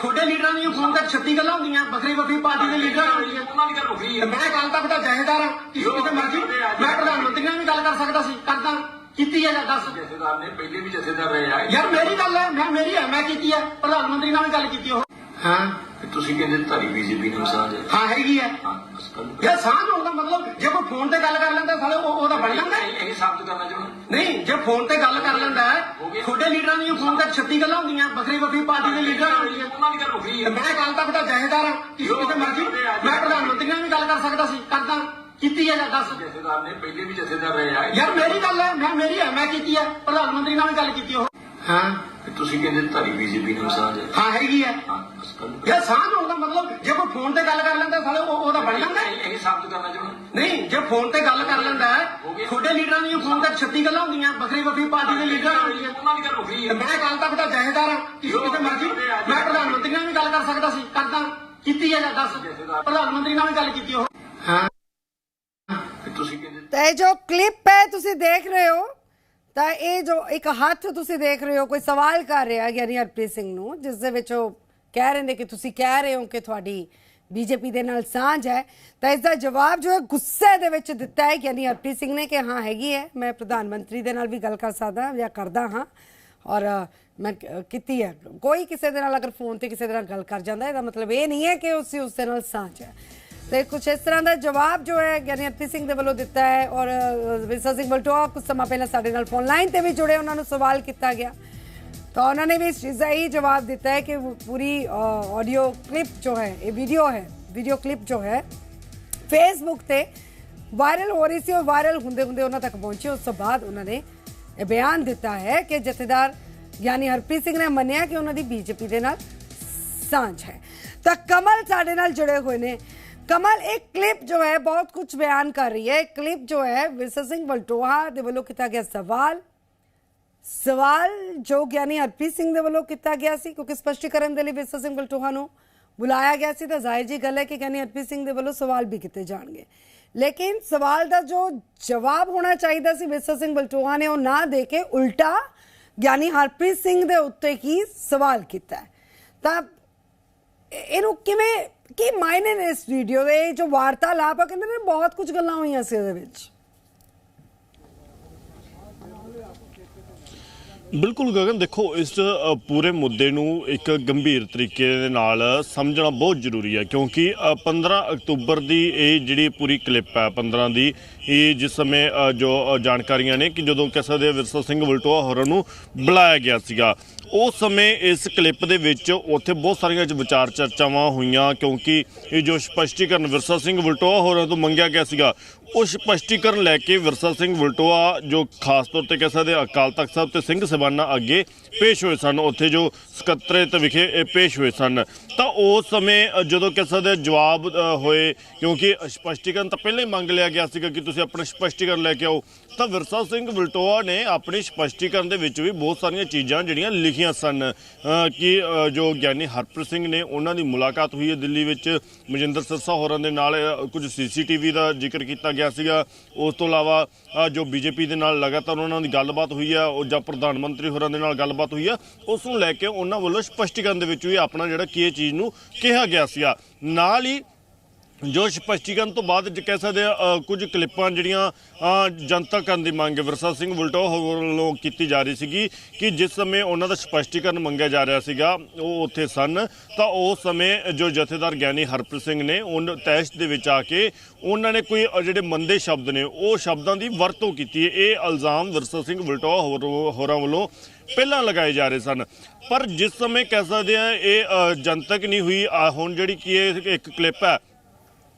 ਤੁਹਾਡੇ ਲੀਡਰਾਂ ਦੀਆਂ ਫੋਨ ਤੇ 36 ਗੱਲਾਂ ਹੁੰਦੀਆਂ ਵੱਖਰੀ ਵੱਖਰੀ ਪਾਰਟੀ ਦੇ ਲੀਡਰਾਂ ਹੁੰਦੀਆਂ। ਉਹਨਾਂ ਦੀ ਗੱਲ ਹੋ ਗਈ ਤੇ ਮੈਂ ਕੱਲ ਤੱਕ ਦਾ ਜਹੇਦਾਰ ਹਾਂ ਕਿਸੇ ਮਰਜ਼ੀ ਮੈਂ ਪ੍ਰਧਾਨ ਮੰਤਰੀ ਨਾਲ ਵੀ ਗੱਲ ਕਰ ਸਕਦਾ ਸੀ ਕਰਦਾ। ਕੀਤੀ ਹੈ ਜਾਂ ਦੱਸ? ਜਥੇਦਾਰ ਨੇ ਪਹਿਲੇ ਵੀ ਜਥੇਦਾਰ ਰਹੇ ਆ। ਯਾਰ ਮੇਰੀ ਗੱਲ ਹੈ ਮੈਂ ਮੇਰੀ ਹੈ ਮੈਂ ਕੀਤੀ ਹੈ ਪ੍ਰਧਾਨ ਮੰਤਰੀ ਨਾਲ ਵੀ ਗੱਲ ਕੀਤੀ ਉਹ ਹਾਂ। ਤੇ ਤੁਸੀਂ ਕਹਿੰਦੇ ਤੁਹਾਡੀ ਬੀਜੇਪੀ ਨਾਲ ਸਾਂਝ ਹੈ। ਹਾਂ ਹੈਗੀ ਆ ਹਾਂ ਬਸ। ਯਾਰ ਸਾਂਝ ਹੋਣ ਦਾ ਮਤਲਬ ਜੇ ਕੋਈ ਫੋਨ ਤੇ ਗੱਲ ਕਰ ਲੈਂਦਾ ਸਾਲੇ ਉਹ ਉਹਦਾ ਬਣ ਜਾਂਦਾ। ਹੈ। ਇਹ ਸਾਬਤ ਕਰਨਾ ਚਾਹੁੰਦਾ। ਨਹੀਂ ਜੇ ਫੋਨ ਤੇ ਗੱਲ ਕਰ ਲੈਂਦਾ ਹੈ, ਤੁਹਾਡੇ ਲੀਡਰਾਂ ਦੀਆਂ ਫੋਨ ਤੇ 36 ਗੱਲਾਂ ਹੁੰਦੀਆਂ ਵੱਖਰੀ ਵੱਖਰੀ ਪਾਰਟੀ ਦੇ ਲੀਡਰਾਂ ਨਾਲ ਹੁੰਦੀਆਂ। ਉਹਨਾਂ ਦੀ ਗੱਲ ਹੋ ਗਈ ਤੇ ਮੈਂ ਕੱਲ ਤੱਕ ਦਾ ਜਹੇਦਾਰ ਹਾਂ। ਕਿਸੇ ਕਿਤੇ ਮਰਜ਼ੀ ਮੈਂ ਪ੍ਰਧਾਨ ਮੰਤਰੀ ਨਾਲ ਵੀ ਗੱਲ ਕਰ ਸਕਦਾ ਸੀ ਕਰਦਾ। ਕੀਤੀ ਹੈ ਜਾਂ ਦੱਸ। ਜਥੇਦਾਰ ਨੇ ਪਹਿਲੇ ਵੀ ਜਥੇਦਾਰ ਰਹੇ ਆ। ਯਾਰ ਮੇਰੀ ਗੱਲ ਹੈ ਮੈਂ ਮੇਰੀ ਹੈ ਮੈਂ ਕੀਤੀ ਹੈ। ਪ੍ਰਧਾਨ ਮੰਤਰੀ ਨਾਲ ਵੀ ਗੱਲ ਕੀਤੀ ਉਹ ਹਾਂ। ਤੇ ਤੁਸੀਂ ਕਹਿੰਦੇ ਤੁਹਾਡੀ ਬੀਜੇਪੀ ਨਾਲ ਸਾਂਝ ਹੈ। ਹਾਂ ਹੈਗੀ ਆ ਹਾਂ ਬਸ। ਯਾਰ ਸਾਂਝ ਹੋਣ ਦਾ ਮਤਲਬ ਜੇ ਕੋਈ ਫੋਨ ਤੇ ਗੱਲ ਕਰ ਲੈਂਦਾ ਸਾਲੇ ਉਹ ਉਹਦਾ ਬਣ ਜਾਂਦਾ। ਹੈ। ਇਹ ਸਾਬਤ ਕਰਨਾ ਚਾਹੁੰਦਾ ਨਹੀਂ ਜੇ ਫੋਨ ਤੇ ਗੱਲ ਕਰ ਲੈਂਦਾ ਹੈ, ਤੁਹਾਡੇ ਲੀਡਰਾਂ ਦੀਆਂ ਫੋਨ ਤੇ 36 ਗੱਲਾਂ ਹੁੰਦੀਆਂ ਵੱਖਰੀ ਵੱਖਰੀ ਪਾਰਟੀ ਦੇ ਲੀਡਰਾਂ ਨਾਲ ਹੁੰਦੀਆਂ। ਉਹਨਾਂ ਦੀ ਗੱਲ ਹੋ ਗਈ ਤੇ ਮੈਂ ਕੱਲ ਤੱਕ ਦਾ ਜਹੇਦਾਰ ਹਾਂ ਕਿਸੇ ਕਿਤੇ ਮਰਜ਼ੀ ਮੈਂ ਪ੍ਰਧਾਨ ਮੰਤਰੀ ਨਾਲ ਵੀ ਗੱਲ ਕਰ ਸਕਦਾ ਸੀ ਕਰਦਾ ਕੀਤੀ ਹੈ ਜਾਂ ਦੱਸ। ਪ੍ਰਧਾਨ ਮੰਤਰੀ ਨਾਲ ਵੀ ਗੱਲ ਕੀਤੀ ਉਹ। ਹਾਂ ਤੇ ਤੁਸੀਂ ਕਹਿੰਦੇ ਤਾਂ ਇਹ ਜੋ ਕਲਿੱਪ ਹੈ ਤੁਸੀਂ ਦੇਖ ਰਹੇ ਹੋ ਤਾਂ ਇਹ ਜੋ ਇੱਕ ਹੱਥ ਤੁਸੀਂ ਦੇਖ ਰਹੇ ਹੋ, ਕੋਈ ਸਵਾਲ ਕਰ ਰਿਹਾ ਯਾਨੀ ਹਰਪ੍ਰੀਤ ਸਿੰਘ ਨੂੰ, ਜਿਸ ਦੇ ਵਿੱਚ ਉਹ ਕਹਿ ਰਹੇ ਨੇ ਕਿ ਤੁਸੀਂ ਕਹਿ ਰਹੇ ਹੋ ਕਿ ਤੁਹਾਡੀ ਬੀਜੇਪੀ ਦੇ ਨਾਲ ਸਾਂਝ ਹੈ, ਤਾਂ ਇਸ ਦਾ ਜਵਾਬ ਜੋ ਹੈ ਗੁੱਸੇ ਦੇ ਵਿੱਚ ਦਿੱਤਾ ਹੈ ਯਾਨੀ ਹਰਪ੍ਰੀਤ ਸਿੰਘ ਨੇ ਕਿ ਹਾਂ, ਹੈਗੀ ਹੈ। ਮੈਂ ਪ੍ਰਧਾਨ ਮੰਤਰੀ ਦੇ ਨਾਲ ਵੀ ਗੱਲ ਕਰ ਸਕਦਾ, ਜਾਂ ਕਰਦਾ ਹਾਂ। ਔਰ ਮੈਂ ਕੀਤੀ ਹੈ। ਕੋਈ ਕਿਸੇ ਦੇ ਨਾਲ ਅਗਰ ਫੋਨ ਤੇ ਕਿਸੇ ਦੇ ਨਾਲ ਗੱਲ ਕਰ ਜਾਂਦਾ, ਇਹਦਾ ਮਤਲਬ ਇਹ ਨਹੀਂ ਹੈ ਕਿ ਉਸੇ ਉਸ ਦੇ ਨਾਲ ਸਾਂਝ ਹੈ। ਤੇ ਕੁਝ ਇਸ ਤਰ੍ਹਾਂ ਦਾ ਜਵਾਬ ਜੋ ਹੈ ਗਿਆਨੀ ਹਰਪ੍ਰੀਤ ਸਿੰਘ ਦੇ ਵੱਲੋਂ ਦਿੱਤਾ ਹੈ ਔਰ ਅ, ਸਿੰਘ ਬਲਟੋਆ ਕੁਝ ਸਮਾਂ ਪਹਿਲਾਂ ਸਾਡੇ ਨਾਲ ਫੋਨ ਲਾਈਨ ਤੇ ਵੀ ਜੁੜੇ ਉਹਨਾਂ ਨੂੰ ਸਵਾਲ ਕੀਤਾ ਗਿਆ। ਤਾਂ ਉਹਨਾਂ ਨੇ ਵੀ ਇਸ ਚੀਜ਼ ਦਾ ਹੀ ਜਵਾਬ ਦਿੱਤਾ ਹੈ ਕਿ ਪੂਰੀ ਆਡੀਓ ਕਲਿੱਪ ਜੋ ਹੈ ਇਹ ਵੀਡੀਓ ਹੈ ਵੀਡੀਓ ਕਲਿੱਪ ਜੋ ਹੈ ਫੇਸਬੁੱਕ ਤੇ ਵਾਇਰਲ ਹੋ ਰਹੀ ਸੀ ਉਹ ਵਾਇਰਲ ਹੁੰਦੇ ਹੁੰਦੇ ਉਹਨਾਂ ਤੱਕ ਪਹੁੰਚੀ। ਉਸ ਤੋਂ ਬਾਅਦ ਉਹਨਾਂ ਨੇ ਇਹ ਬਿਆਨ ਦਿੱਤਾ ਹੈ ਕਿ ਜਥੇਦਾਰ ਯਾਨੀ ਹਰਪ੍ਰੀਤ ਸਿੰਘ ਨੇ ਮੰਨਿਆ ਕਿ ਉਹਨਾਂ ਦੀ ਬੀਜੇਪੀ ਦੇ ਨਾਲ ਸਾਂਝ ਹੈ। ਤਾਂ ਕਮਲ ਸਾਡੇ ਨਾਲ ਜੁੜੇ ਹੋਏ ਨੇ। ਕਮਲ ਇੱਕ ਕਲਿੱਪ ਜੋ ਹੈ ਬਹੁਤ ਕੁਝ ਬਿਆਨ ਕਰ ਰਹੀ ਹੈ ਕਲਿੱਪ ਜੋ ਹੈ ਵਿਰਸਾ ਸਿੰਘ ਬਲਟੋਹਾ ਦੇ ਵੱਲੋਂ ਕੀਤਾ ਗਿਆ ਸਵਾਲ ਸਵਾਲ ਜੋ ਗਿਆਨੀ ਹਰਪ੍ਰੀਤ ਸਿੰਘ ਦੇ ਵੱਲੋਂ ਕੀਤਾ ਗਿਆ ਸੀ ਕਿਉਂਕਿ ਸਪਸ਼ਟੀਕਰਨ ਦੇ ਲਈ ਵਿਰਸਾ ਸਿੰਘ ਬਲਟੋਹਾ ਨੂੰ ਬੁਲਾਇਆ ਗਿਆ ਸੀ ਤਾਂ ਜ਼ਾਹਿਰ ਜੀ ਗੱਲ ਹੈ ਕਿ ਗਿਆਨੀ ਹਰਪ੍ਰੀਤ ਸਿੰਘ ਦੇ ਵੱਲੋਂ ਸਵਾਲ ਵੀ ਕੀਤੇ ਜਾਣਗੇ ਲੇਕਿਨ ਸਵਾਲ ਦਾ ਜੋ ਜਵਾਬ ਹੋਣਾ ਚਾਹੀਦਾ ਸੀ ਵਿਰਸਾ ਸਿੰਘ ਬਲਟੋਹਾ ਨੇ ਉਹ ਨਾ ਦੇ ਕੇ ਉਲਟਾ ਗਿਆਨੀ ਹਰਪ੍ਰੀਤ ਸਿੰਘ ਦੇ ਉੱਤੇ ਹੀ ਸਵਾਲ ਕੀਤਾ ਤਾਂ ਇਹਨੂੰ ਕਿਵੇਂ ਕੀ ਮਾਇਨੇ ਨੇ ਇਸ ਵੀਡੀਓ ਦੇ? ਜੋ ਵਾਰਤਾਲਾਪ ਆ ਕਹਿੰਦੇ ਨੇ ਬਹੁਤ ਕੁਝ ਗੱਲਾਂ ਹੋਈਆਂ ਸੀ ਉਹਦੇ ਵਿੱਚ। ਬਿਲਕੁਲ ਗਗਨ ਦੇਖੋ ਇਸ ਪੂਰੇ ਮੁੱਦੇ ਨੂੰ ਇੱਕ ਗੰਭੀਰ ਤਰੀਕੇ ਦੇ ਨਾਲ ਸਮਝਣਾ ਬਹੁਤ ਜ਼ਰੂਰੀ ਹੈ ਕਿਉਂਕਿ ਅ, 15 ਅਕਤੂਬਰ ਦੀ ਇਹ ਜਿਹੜੀ ਪੂਰੀ ਕਲਿੱਪ ਹੈ 15 ਦੀ ਇਹ ਜਿਸ ਸਮੇਂ ਜੋ ਜਾਣਕਾਰੀਆਂ ਨੇ ਕਿ ਜਦੋਂ ਕਿਸੇ ਦੇ ਵਿਰਸਾ ਸਿੰਘ ਵਲਟੋਆ ਹੋਰਾਂ ਨੂੰ ਬੁਲਾਇਆ ਗਿਆ ਸੀਗਾ। ਉਸ ਸਮੇਂ ਇਸ ਕਲਿੱਪ ਦੇ ਵਿੱਚ ਉੱਥੇ ਬਹੁਤ ਸਾਰੀਆਂ ਵਿਚਾਰ ਚਰਚਾਵਾਂ ਹੋਈਆਂ, ਕਿਉਂਕਿ ਇਹ ਜੋ ਸਪਸ਼ਟੀਕਰਨ ਵਿਰਸਾ ਸਿੰਘ ਵਲਟੋਆ ਹੋਰਾਂ ਤੋਂ ਮੰਗਿਆ ਗਿਆ ਸੀਗਾ, ਉਹ ਸਪਸ਼ਟੀਕਰਨ ਲੈ ਕੇ ਵਿਰਸਾ ਸਿੰਘ ਵਲਟੋਆ, ਜੋ ਖਾਸ ਤੌਰ ਤੇ ਕਹਿ ਸਕਦੇ ਅਕਾਲ ਤਖਤ ਸਾਹਿਬ ਤੇ ਸਿੰਘ ਸਬਾਨਾ ਅੱਗੇ ਪੇਸ਼ ਹੋਏ ਸਨ, ਉੱਥੇ ਜੋ ਸਕੱਤਰੇਤ ਵਿਖੇ ਇਹ ਪੇਸ਼ ਹੋਏ ਸਨ। ਤਾਂ ਉਸ ਸਮੇਂ ਜਦੋਂ ਕਿਸੇ ਦੇ ਜਵਾਬ ਹੋਏ ਕਿਉਂਕਿ ਸਪਸ਼ਟੀਕਰਨ ਤਾਂ ਪਹਿਲਾਂ ਹੀ ਮੰਗ ਲਿਆ ਗਿਆ ਸੀਗਾ ਕਿ ਤੁਸੀਂ ਆਪਣਾ ਸਪਸ਼ਟੀਕਰਨ ਲੈ ਕੇ ਆਓ ਤਾਂ ਵਿਰਸਾ ਸਿੰਘ ਵਲਟੋਆ ਨੇ ਆਪਣੀ ਸਪਸ਼ਟੀਕਰਨ ਦੇ ਵਿੱਚ ਵੀ ਬਹੁਤ ਸਾਰੀਆਂ ਚੀਜ਼ਾਂ ਜਿਹੜੀਆਂ ਲਿਖੀਆਂ ਸਨ। ਕਿ ਜੋ ਗਿਆਨੀ ਹਰਪ੍ਰੀਤ ਸਿੰਘ ਨੇ ਉਹਨਾਂ ਦੀ ਮੁਲਾਕਾਤ ਹੋਈ ਹੈ ਦਿੱਲੀ ਵਿੱਚ। ਮਜਿੰਦਰ ਸਿਰਸਾ ਹੋਰਾਂ ਦੇ ਨਾਲ ਅ, ਕੁਝ ਸੀਸੀਟੀਵੀ ਦਾ ਜ਼ਿਕਰ ਕੀਤਾ ਗਿਆ ਸੀਗਾ। ਉਸ ਤੋਂ ਇਲਾਵਾ ਅ, ਜੋ ਬੀਜੇਪੀ ਦੇ ਨਾਲ ਲਗਾਤਾਰ ਉਹਨਾਂ ਦੀ ਗੱਲਬਾਤ ਹੋਈ ਹੈ ਉਹ ਜਾਂ ਪ੍ਰਧਾਨ ਮੰਤਰੀ ਹੋਰਾਂ ਦੇ ਨਾਲ ਗੱਲਬਾਤ ਹੋਈ ਹੈ ਉਸ ਨੂੰ ਲੈ ਕੇ ਉਹਨਾਂ ਵੱਲੋਂ ਸਪਸ਼ਟੀਕਰਨ ਦੇ ਵਿੱਚ ਵੀ ਆਪਣਾ ਜਿਹੜਾ ਕੀ ਇਹ ਚੀਜ਼ ਨੂੰ ਕਿਹਾ ਗਿਆ ਸੀਗਾ। ਨਾਲ ਹੀ ਜੋ ਸਪਸ਼ਟੀਕਰਨ ਤੋਂ ਬਾਅਦ ਜੇ ਕਹਿ ਸਕਦੇ ਆ ਕੁਝ ਕਲਿੱਪਾਂ ਜਿਹੜੀਆਂ ਜਨਤਾ ਕਰਨ ਦੀ ਮੰਗ, ਵਿਰਸਾ ਸਿੰਘ ਵਲਟੋ ਵੱਲੋਂ ਕੀਤੀ ਜਾ ਰਹੀ ਸੀਗੀ ਕਿ ਜਿਸ ਸਮੇਂ ਉਹਨਾਂ ਦਾ ਸਪਸ਼ਟੀਕਰਨ ਮੰਗਿਆ ਜਾ ਰਿਹਾ ਸੀਗਾ, ਉਹ ਉੱਥੇ ਸਨ, ਤਾਂ ਉਸ ਸਮੇਂ ਜੋ ਜਥੇਦਾਰ ਗਿਆਨੀ ਹਰਪ੍ਰੀਤ ਸਿੰਘ ਨੇ ਉਹਨਾਂ ਤੈਸ਼ ਦੇ ਵਿੱਚ ਆ ਕੇ ਉਹਨਾਂ ਨੇ ਕੋਈ ਜਿਹੜੇ ਮੰਦੇ ਸ਼ਬਦ ਨੇ, ਉਹ ਸ਼ਬਦਾਂ ਦੀ ਵਰਤੋਂ ਕੀਤੀ ਹੈ। ਇਹ ਇਲਜ਼ਾਮ ਵਿਰਸਾ ਸਿੰਘ ਵਲਟੋ ਹੋਰ- ਹੋਰਾਂ ਵੱਲੋਂ ਪਹਿਲਾਂ ਲਗਾਏ ਜਾ ਰਹੇ ਸਨ। ਪਰ ਜਿਸ ਸਮੇਂ ਕਹਿ ਸਕਦੇ ਆ, ਇਹ ਜਨਤਕ ਨਹੀਂ ਹੋਈ। ਆ ਹੁਣ ਜਿਹੜੀ ਕੀ ਇਹ ਇੱਕ ਕਲਿੱਪ ਹੈ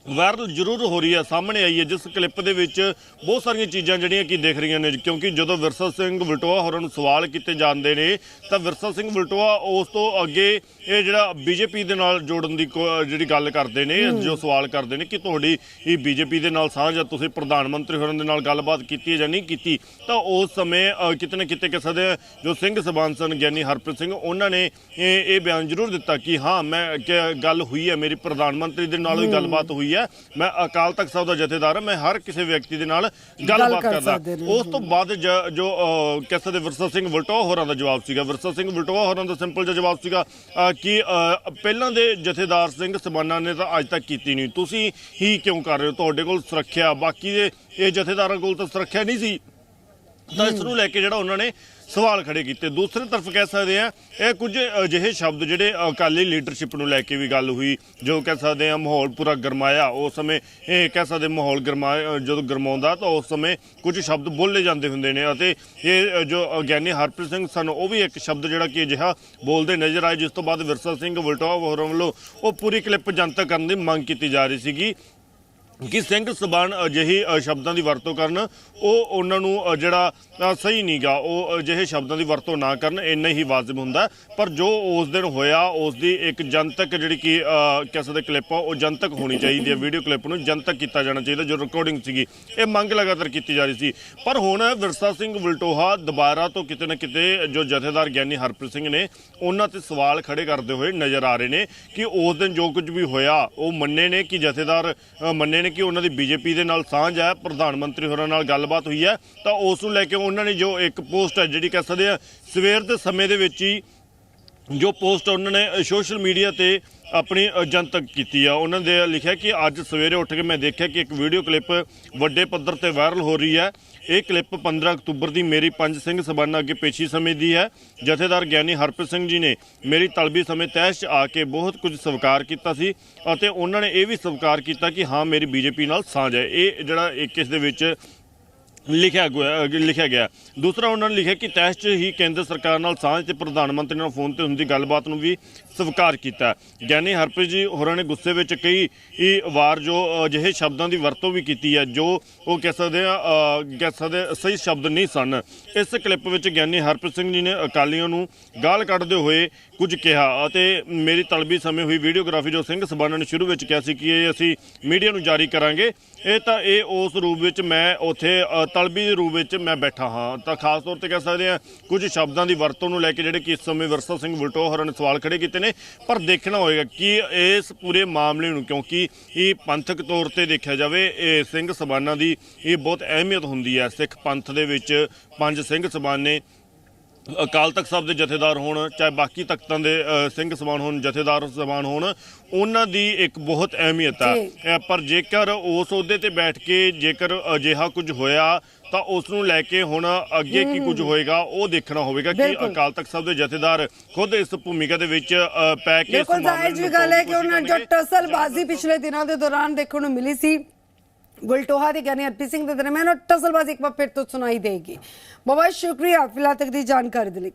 ਵਾਇਰਲ ਜ਼ਰੂਰ ਹੋ ਰਹੀ ਹੈ ਸਾਹਮਣੇ ਆਈ ਹੈ ਜਿਸ ਕਲਿੱਪ ਦੇ ਵਿੱਚ ਬਹੁਤ ਸਾਰੀਆਂ ਚੀਜ਼ਾਂ ਜਿਹੜੀਆਂ ਕੀ ਦਿਖ ਰਹੀਆਂ ਨੇ ਕਿਉਂਕਿ ਜਦੋਂ ਵਿਰਸਾ ਸਿੰਘ ਵਲਟੋਆ ਹੋਰਾਂ ਨੂੰ ਸਵਾਲ ਕੀਤੇ ਜਾਂਦੇ ਨੇ ਤਾਂ ਵਿਰਸਾ ਸਿੰਘ ਵਲਟੋਆ ਉਸ ਤੋਂ ਅੱਗੇ ਇਹ ਜਿਹੜਾ ਬੀਜੇਪੀ ਦੇ ਨਾਲ ਜੋੜਨ ਦੀ ਜਿਹੜੀ ਗੱਲ ਕਰਦੇ ਨੇ ਜੋ ਸਵਾਲ ਕਰਦੇ ਨੇ ਕਿ ਤੁਹਾਡੀ ਇਹ ਬੀਜੇਪੀ ਦੇ ਨਾਲ ਸਾਂਝ ਤੁਸੀਂ ਪ੍ਰਧਾਨ ਮੰਤਰੀ ਹੋਰਾਂ ਦੇ ਨਾਲ ਗੱਲਬਾਤ ਕੀਤੀ ਹੈ ਜਾਂ ਨਹੀਂ ਕੀਤੀ ਤਾਂ ਉਸ ਸਮੇਂ ਕਿਤੇ ਨਾ ਕਿਤੇ ਕਿਸੇ ਦੇ ਜੋ ਸਿੰਘ ਸਬਾਨ ਸਨ ਗਿਆਨੀ ਹਰਪ੍ਰੀਤ ਸਿੰਘ ਉਹਨਾਂ ਨੇ ਇਹ ਇਹ ਬਿਆਨ ਜ਼ਰੂਰ ਦਿੱਤਾ ਕਿ ਹਾਂ ਮੈਂ ਗੱਲ ਹੋਈ ਹੈ ਮੇਰੀ ਪ੍ਰਧਾਨ ਮੰਤਰੀ ਦੇ ਨਾਲ ਵੀ ਗੱਲਬਾਤ ਹੋਈ ਹੈ ਮੈਂ ਅਕਾਲ ਤਖਤ ਸਾਹਿਬ ਦਾ ਜਥੇਦਾਰ ਹਾਂ। ਮੈਂ ਹਰ ਕਿਸੇ ਵਿਅਕਤੀ ਦੇ ਨਾਲ ਗੱਲਬਾਤ ਕਰ ਕਰਦਾ। ਉਸ ਤੋਂ ਬਾਅਦ ਜ- ਕਿਸੇ ਦੇ ਵਿਰਸਾ ਸਿੰਘ ਵਲਟੋਆ ਹੋਰਾਂ ਦਾ ਜਵਾਬ ਸੀਗਾ। ਵਿਰਸਾ ਸਿੰਘ ਵਲਟੋਆ ਹੋਰਾਂ ਦਾ ਸਿੰਪਲ ਜਿਹਾ ਜਵਾਬ ਸੀਗਾ ਕਿ ਪਹਿਲਾਂ ਦੇ ਜਥੇਦਾਰ ਸਿੰਘ ਸਮਾਨਾ ਨੇ ਤਾਂ ਅੱਜ ਤੱਕ ਕੀਤੀ ਨਹੀਂ। ਤੁਸੀਂ ਹੀ ਕਿਉਂ ਕਰ ਰਹੇ ਹੋ? ਤੁਹਾਡੇ ਕੋਲ ਸੁਰੱਖਿਆ। ਬਾਕੀ ਦੇ ਇਹ ਜਥੇਦਾਰਾਂ ਕੋਲ ਤਾਂ ਸੁਰੱਖਿਆ ਨਹੀਂ ਸੀ। ਤਾਂ ਇਸ ਨੂੰ ਲੈ ਕੇ ਜਿਹੜਾ ਉਹਨਾਂ ਨੇ ਸਵਾਲ ਖੜੇ ਕੀਤੇ। ਦੂਸਰੀ ਤਰਫ ਕਹਿ ਸਕਦੇ ਆ ਇਹ ਕੁਝ ਅਜਿਹੇ ਸ਼ਬਦ ਜਿਹੜੇ ਅਕਾਲੀ ਲੀਡਰਸ਼ਿਪ ਨੂੰ ਲੈ ਕੇ ਵੀ ਗੱਲ ਹੋਈ, ਜੋ ਕਹਿ ਸਕਦੇ ਆ ਮਾਹੌਲ ਪੂਰਾ ਗਰਮਾਇਆ। ਉਸ ਸਮੇਂ ਇਹ ਕਹਿ ਸਕਦੇ ਮਾਹੌਲ ਗਰਮਾਇਆ, ਜਦੋਂ ਗਰਮਾਉਂਦਾ ਤਾਂ ਉਸ ਸਮੇਂ ਕੁਝ ਸ਼ਬਦ ਬੋਲੇ ਜਾਂਦੇ ਹੁੰਦੇ ਨੇ ਅਤੇ ਇਹ ਜੋ ਗਿਆਨੀ ਹਰਪ੍ਰੀਤ ਸਿੰਘ ਸਨ, ਉਹ ਵੀ ਇੱਕ ਸ਼ਬਦ ਜਿਹੜਾ ਕਿ ਅਜਿਹਾ ਬੋਲਦੇ ਨਜ਼ਰ ਆਏ, ਜਿਸ ਤੋਂ ਬਾਅਦ ਵਿਰਸਾ ਸਿੰਘ ਵਲਟੋਆ ਹੋਰਾਂ ਵੱਲੋਂ ਉਹ ਪੂਰੀ ਕਲਿੱਪ ਜਨਤਕ ਕਰਨ ਦੀ ਮੰਗ ਕੀਤੀ ਜਾ ਰਹੀ ਸੀਗੀ ਕਿ ਸਿੰਘ ਸਬਾਨ ਅਜਿਹੇ ਸ਼ਬਦਾਂ ਦੀ ਵਰਤੋਂ ਕਰਨ। ਉਹ ਉਹਨਾਂ ਨੂੰ ਜਿਹੜਾ ਅ, ਸਹੀ ਨਹੀਂਗਾ ਉਹ ਅਜਿਹੇ ਸ਼ਬਦਾਂ ਦੀ ਵਰਤੋਂ ਨਾ ਕਰਨ ਇੰਨਾ ਹੀ ਵਾਜਬ ਹੁੰਦਾ ਪਰ ਜੋ ਉਸ ਦਿਨ ਹੋਇਆ ਉਸ ਦੀ ਇੱਕ ਜਨਤਕ ਜਿਹੜੀ ਕਿ ਅ, ਕਿਸੇ ਦੇ ਕਲਿੱਪ ਆ ਉਹ ਜਨਤਕ ਹੋਣੀ ਚਾਹੀਦੀ ਹੈ ਵੀਡੀਓ ਕਲਿੱਪ ਨੂੰ ਜਨਤਕ ਕੀਤਾ ਜਾਣਾ ਚਾਹੀਦਾ ਜੋ ਰਿਕਾਰਡਿੰਗ ਸੀਗੀ। ਇਹ ਮੰਗ ਲਗਾਤਾਰ ਕੀਤੀ ਜਾ ਰਹੀ ਸੀ। ਪਰ ਹੁਣ ਵਿਰਸਾ ਸਿੰਘ ਵਲਟੋਹਾ ਦੁਬਾਰਾ ਤੋਂ ਕਿਤੇ ਨਾ ਕਿਤੇ ਜੋ ਜਥੇਦਾਰ ਗਿਆਨੀ ਹਰਪ੍ਰੀਤ ਸਿੰਘ ਨੇ ਉਹਨਾਂ ਤੇ ਸਵਾਲ ਖੜੇ ਕਰਦੇ ਹੋਏ ਨਜ਼ਰ ਆ ਰਹੇ ਨੇ ਕਿ ਉਸ ਦਿਨ ਜੋ ਕੁਝ ਵੀ ਹੋਇਆ ਉਹ ਮੰਨੇ ਨੇ ਕਿ ਜਥੇਦਾਰ ਮੰਨੇ ਨੇ ਕਿ ਉਹਨਾਂ ਦੀ ਬੀਜੇਪੀ ਦੇ ਨਾਲ ਸਾਂਝ ਹੈ। ਪ੍ਰਧਾਨ ਮੰਤਰੀ ਹੋਰਾਂ ਨਾਲ ਗੱਲ ਗੱਲਬਾਤ ਹੋਈ ਹੈ, ਤਾਂ ਉਸ ਨੂੰ ਲੈ ਕੇ ਉਹਨਾਂ ਨੇ ਜੋ ਇੱਕ ਪੋਸਟ ਹੈ, ਜਿਹੜੀ ਕਹਿ ਸਕਦੇ ਆ, ਸਵੇਰ ਦੇ ਸਮੇਂ ਦੇ ਵਿੱਚ ਹੀ ਜੋ ਪੋਸਟ ਉਹਨਾਂ ਨੇ ਸੋਸ਼ਲ ਮੀਡੀਆ ਤੇ ਆਪਣੀ ਜਨਤਕ ਕੀਤੀ ਆ। ਉਹਨਾਂ ਦੇ ਲਿਖਿਆ ਕਿ ਅੱਜ ਸਵੇਰੇ ਉੱਠ ਕੇ ਮੈਂ ਦੇਖਿਆ ਕਿ ਇੱਕ ਵੀਡੀਓ ਕਲਿੱਪ ਵੱਡੇ ਪੱਧਰ ਤੇ ਵਾਇਰਲ ਹੋ ਰਹੀ ਹੈ। ਇਹ ਕਲਿੱਪ 15 ਅਕਤੂਬਰ ਦੀ ਮੇਰੀ ਪੰਜ ਸਿੰਘ ਸਬਾਨਾ ਅੱਗੇ ਪੇਸ਼ੀ ਸਮੇਂ ਦੀ ਹੈ। ਜਥੇਦਾਰ ਗਿਆਨੀ ਹਰਪ੍ਰੀਤ ਸਿੰਘ ਜੀ ਨੇ ਮੇਰੀ ਤਲਬੀ ਸਮੇਂ ਤੈਸ਼ 'ਚ ਆ ਕੇ ਬਹੁਤ ਕੁਝ ਸਵੀਕਾਰ ਕੀਤਾ ਸੀ ਅਤੇ ਉਹਨਾਂ ਨੇ ਇਹ ਵੀ ਸਵੀਕਾਰ ਕੀਤਾ ਕਿ ਹਾਂ, ਮੇਰੀ ਬੀਜੇਪੀ ਨਾਲ ਸਾਂਝ ਹੈ। ਇਹ ਜਿਹੜਾ ਇੱਕ ਇਸ ਦੇ ਵਿੱਚ ਲਿਖਿਆ ਗਿਆ ਲਿਖਿਆ ਗਿਆ। ਦੂਸਰਾ, ਉਹਨਾਂ ਨੇ ਲਿਖਿਆ ਕਿ ਟੈਸਟ ਹੀ ਕੇਂਦਰ ਸਰਕਾਰ ਨਾਲ ਸਾਂਝ ਤੇ ਪ੍ਰਧਾਨ ਮੰਤਰੀ ਨਾਲ ਫੋਨ ਤੇ ਹੁੰਦੀ ਗੱਲਬਾਤ ਨੂੰ ਵੀ ਸਵੀਕਾਰ ਕੀਤਾ। ਗਿਆਨੀ ਹਰਪ੍ਰੀਤ ਜੀ ਹੋਰਾਂ ਨੇ ਗੁੱਸੇ ਵਿੱਚ ਕਈ ਹੀ ਵਾਰ ਜੋ ਅਜਿਹੇ ਸ਼ਬਦਾਂ ਦੀ ਵਰਤੋਂ ਵੀ ਕੀਤੀ ਹੈ, ਜੋ ਉਹ ਕਹਿ ਸਕਦੇ ਆ ਕਹਿ ਸਕਦੇ ਸਹੀ ਸ਼ਬਦ ਨਹੀਂ ਸਨ। ਇਸ ਕਲਿੱਪ ਵਿੱਚ ਗਿਆਨੀ ਹਰਪ੍ਰੀਤ ਸਿੰਘ ਜੀ ਨੇ ਅਕਾਲੀਆਂ ਨੂੰ ਗਾਲ ਕੱਢਦੇ ਹੋਏ ਕੁਝ ਕਿਹਾ ਅਤੇ ਮੇਰੀ ਤਲਬੀ ਸਮੇਂ ਹੋਈ ਵੀਡੀਓਗ੍ਰਾਫੀ ਜੋ ਸਿੰਘ ਸਬਾਨਾ ਨੇ ਸ਼ੁਰੂ ਵਿੱਚ ਕਿਹਾ ਸੀ ਕਿ ਇਹ ਅਸੀਂ ਮੀਡੀਆ ਨੂੰ ਜਾਰੀ ਕਰਾਂਗੇ। ਇਹ ਤਾਂ ਇਹ ਉਸ ਰੂਪ ਵਿੱਚ ਮੈਂ ਉੱਥੇ ਤਲਬੀ ਦੇ ਰੂਪ ਵਿੱਚ ਮੈਂ ਬੈਠਾ ਹਾਂ। ਤਾਂ ਖਾਸ ਤੌਰ ਤੇ ਕਹਿ ਸਕਦੇ ਆ, ਕੁਝ ਸ਼ਬਦਾਂ ਦੀ ਵਰਤੋਂ ਨੂੰ ਲੈ ਕੇ ਜਿਹੜੇ ਕਿ ਇਸ ਸਮੇਂ ਵਿਰਸਾ ਸਿੰਘ ਵਲਟੋ ਹੋਰਾਂ ਨੇ ਸਵਾਲ ਖੜੇ ਕੀਤੇ ਨੇ ਪਰ ਦੇਖਣਾ ਹੋਏਗਾ ਕਿ ਇਸ ਪੂਰੇ ਮਾਮਲੇ ਨੂੰ ਕਿਉਂਕਿ ਇਹ ਪੰਥਕ ਤੌਰ ਤੇ ਦੇਖਿਆ ਜਾਵੇ ਇਹ ਸਿੰਘ ਸਬਾਨਾ ਦੀ ਇਹ ਬਹੁਤ ਅਹਿਮੀਅਤ ਹੁੰਦੀ ਹੈ ਸਿੱਖ ਪੰਥ ਦੇ ਵਿੱਚ ਪੰਜ ਸਿੰਘ ਸਬਾਨ ਨੇ ਅਕਾਲ ਤਖਤ ਸਾਹਿਬ ਦੇ ਜਥੇਦਾਰ ਹੋਣ ਚਾਹੇ ਬਾਕੀ ਤਖਤਾਂ ਦੇ ਸਿੰਘ ਸਮਾਨ ਹੋਣ ਜਥੇਦਾਰ ਸਮਾਨ ਹੋਣ ਉਹਨਾਂ ਦੀ ਇੱਕ ਬਹੁਤ ਅਹਿਮੀਅਤ ਆ। ਅ, ਪਰ ਜੇਕਰ ਉਸ ਅਹੁਦੇ ਤੇ ਬੈਠ ਕੇ ਜੇਕਰ ਅਜਿਹਾ ਕੁਝ ਹੋਇਆ ਤਾਂ ਉਸ ਨੂੰ ਲੈ ਕੇ ਹੁਣ ਅੱਗੇ ਕੀ ਕੁਝ ਹੋਏਗਾ ਉਹ ਦੇਖਣਾ ਹੋਵੇਗਾ ਕਿ। ਅਕਾਲ ਤਖਤ ਸਾਹਿਬ ਦੇ ਜਥੇਦਾਰ ਖੁਦ ਇਸ ਭੂਮਿਕਾ ਦੇ ਵਿੱਚ ਪੈ ਕੇ ਬਿਲਕੁਲ ਮਾਮਲੇ ਜ਼ਾਹਿਰ ਜੀ ਨੂੰ ਗੱਲ ਹੈ ਕਿ ਉਹਨਾਂ ਜੋ। ਟਸਲਬਾਜ਼ੀ ਪਿਛਲੇ ਦਿਨਾਂ ਦੇ ਦੌਰਾਨ ਦੇਖਣ ਨੂੰ ਮਿਲੀ ਸੀ ਗੁਲਟੋਹਾ ਦੇ ਗਿਆਨੀ ਹਰਪ੍ਰੀਤ ਸਿੰਘ ਦੇ ਦਰਮਿਆਨ ਟਸਲਬਾਜ਼ੀ ਇੱਕ ਵਾਰ ਫਿਰ ਤੋਂ ਸੁਣਾਈ ਦੇਗੀ ਬਹੁਤ ਸ਼ੁਕਰੀਆ ਫਿਲਹਾਲ ਤੱਕ ਦੀ ਜਾਣਕਾਰੀ ਦੇ ਲਈ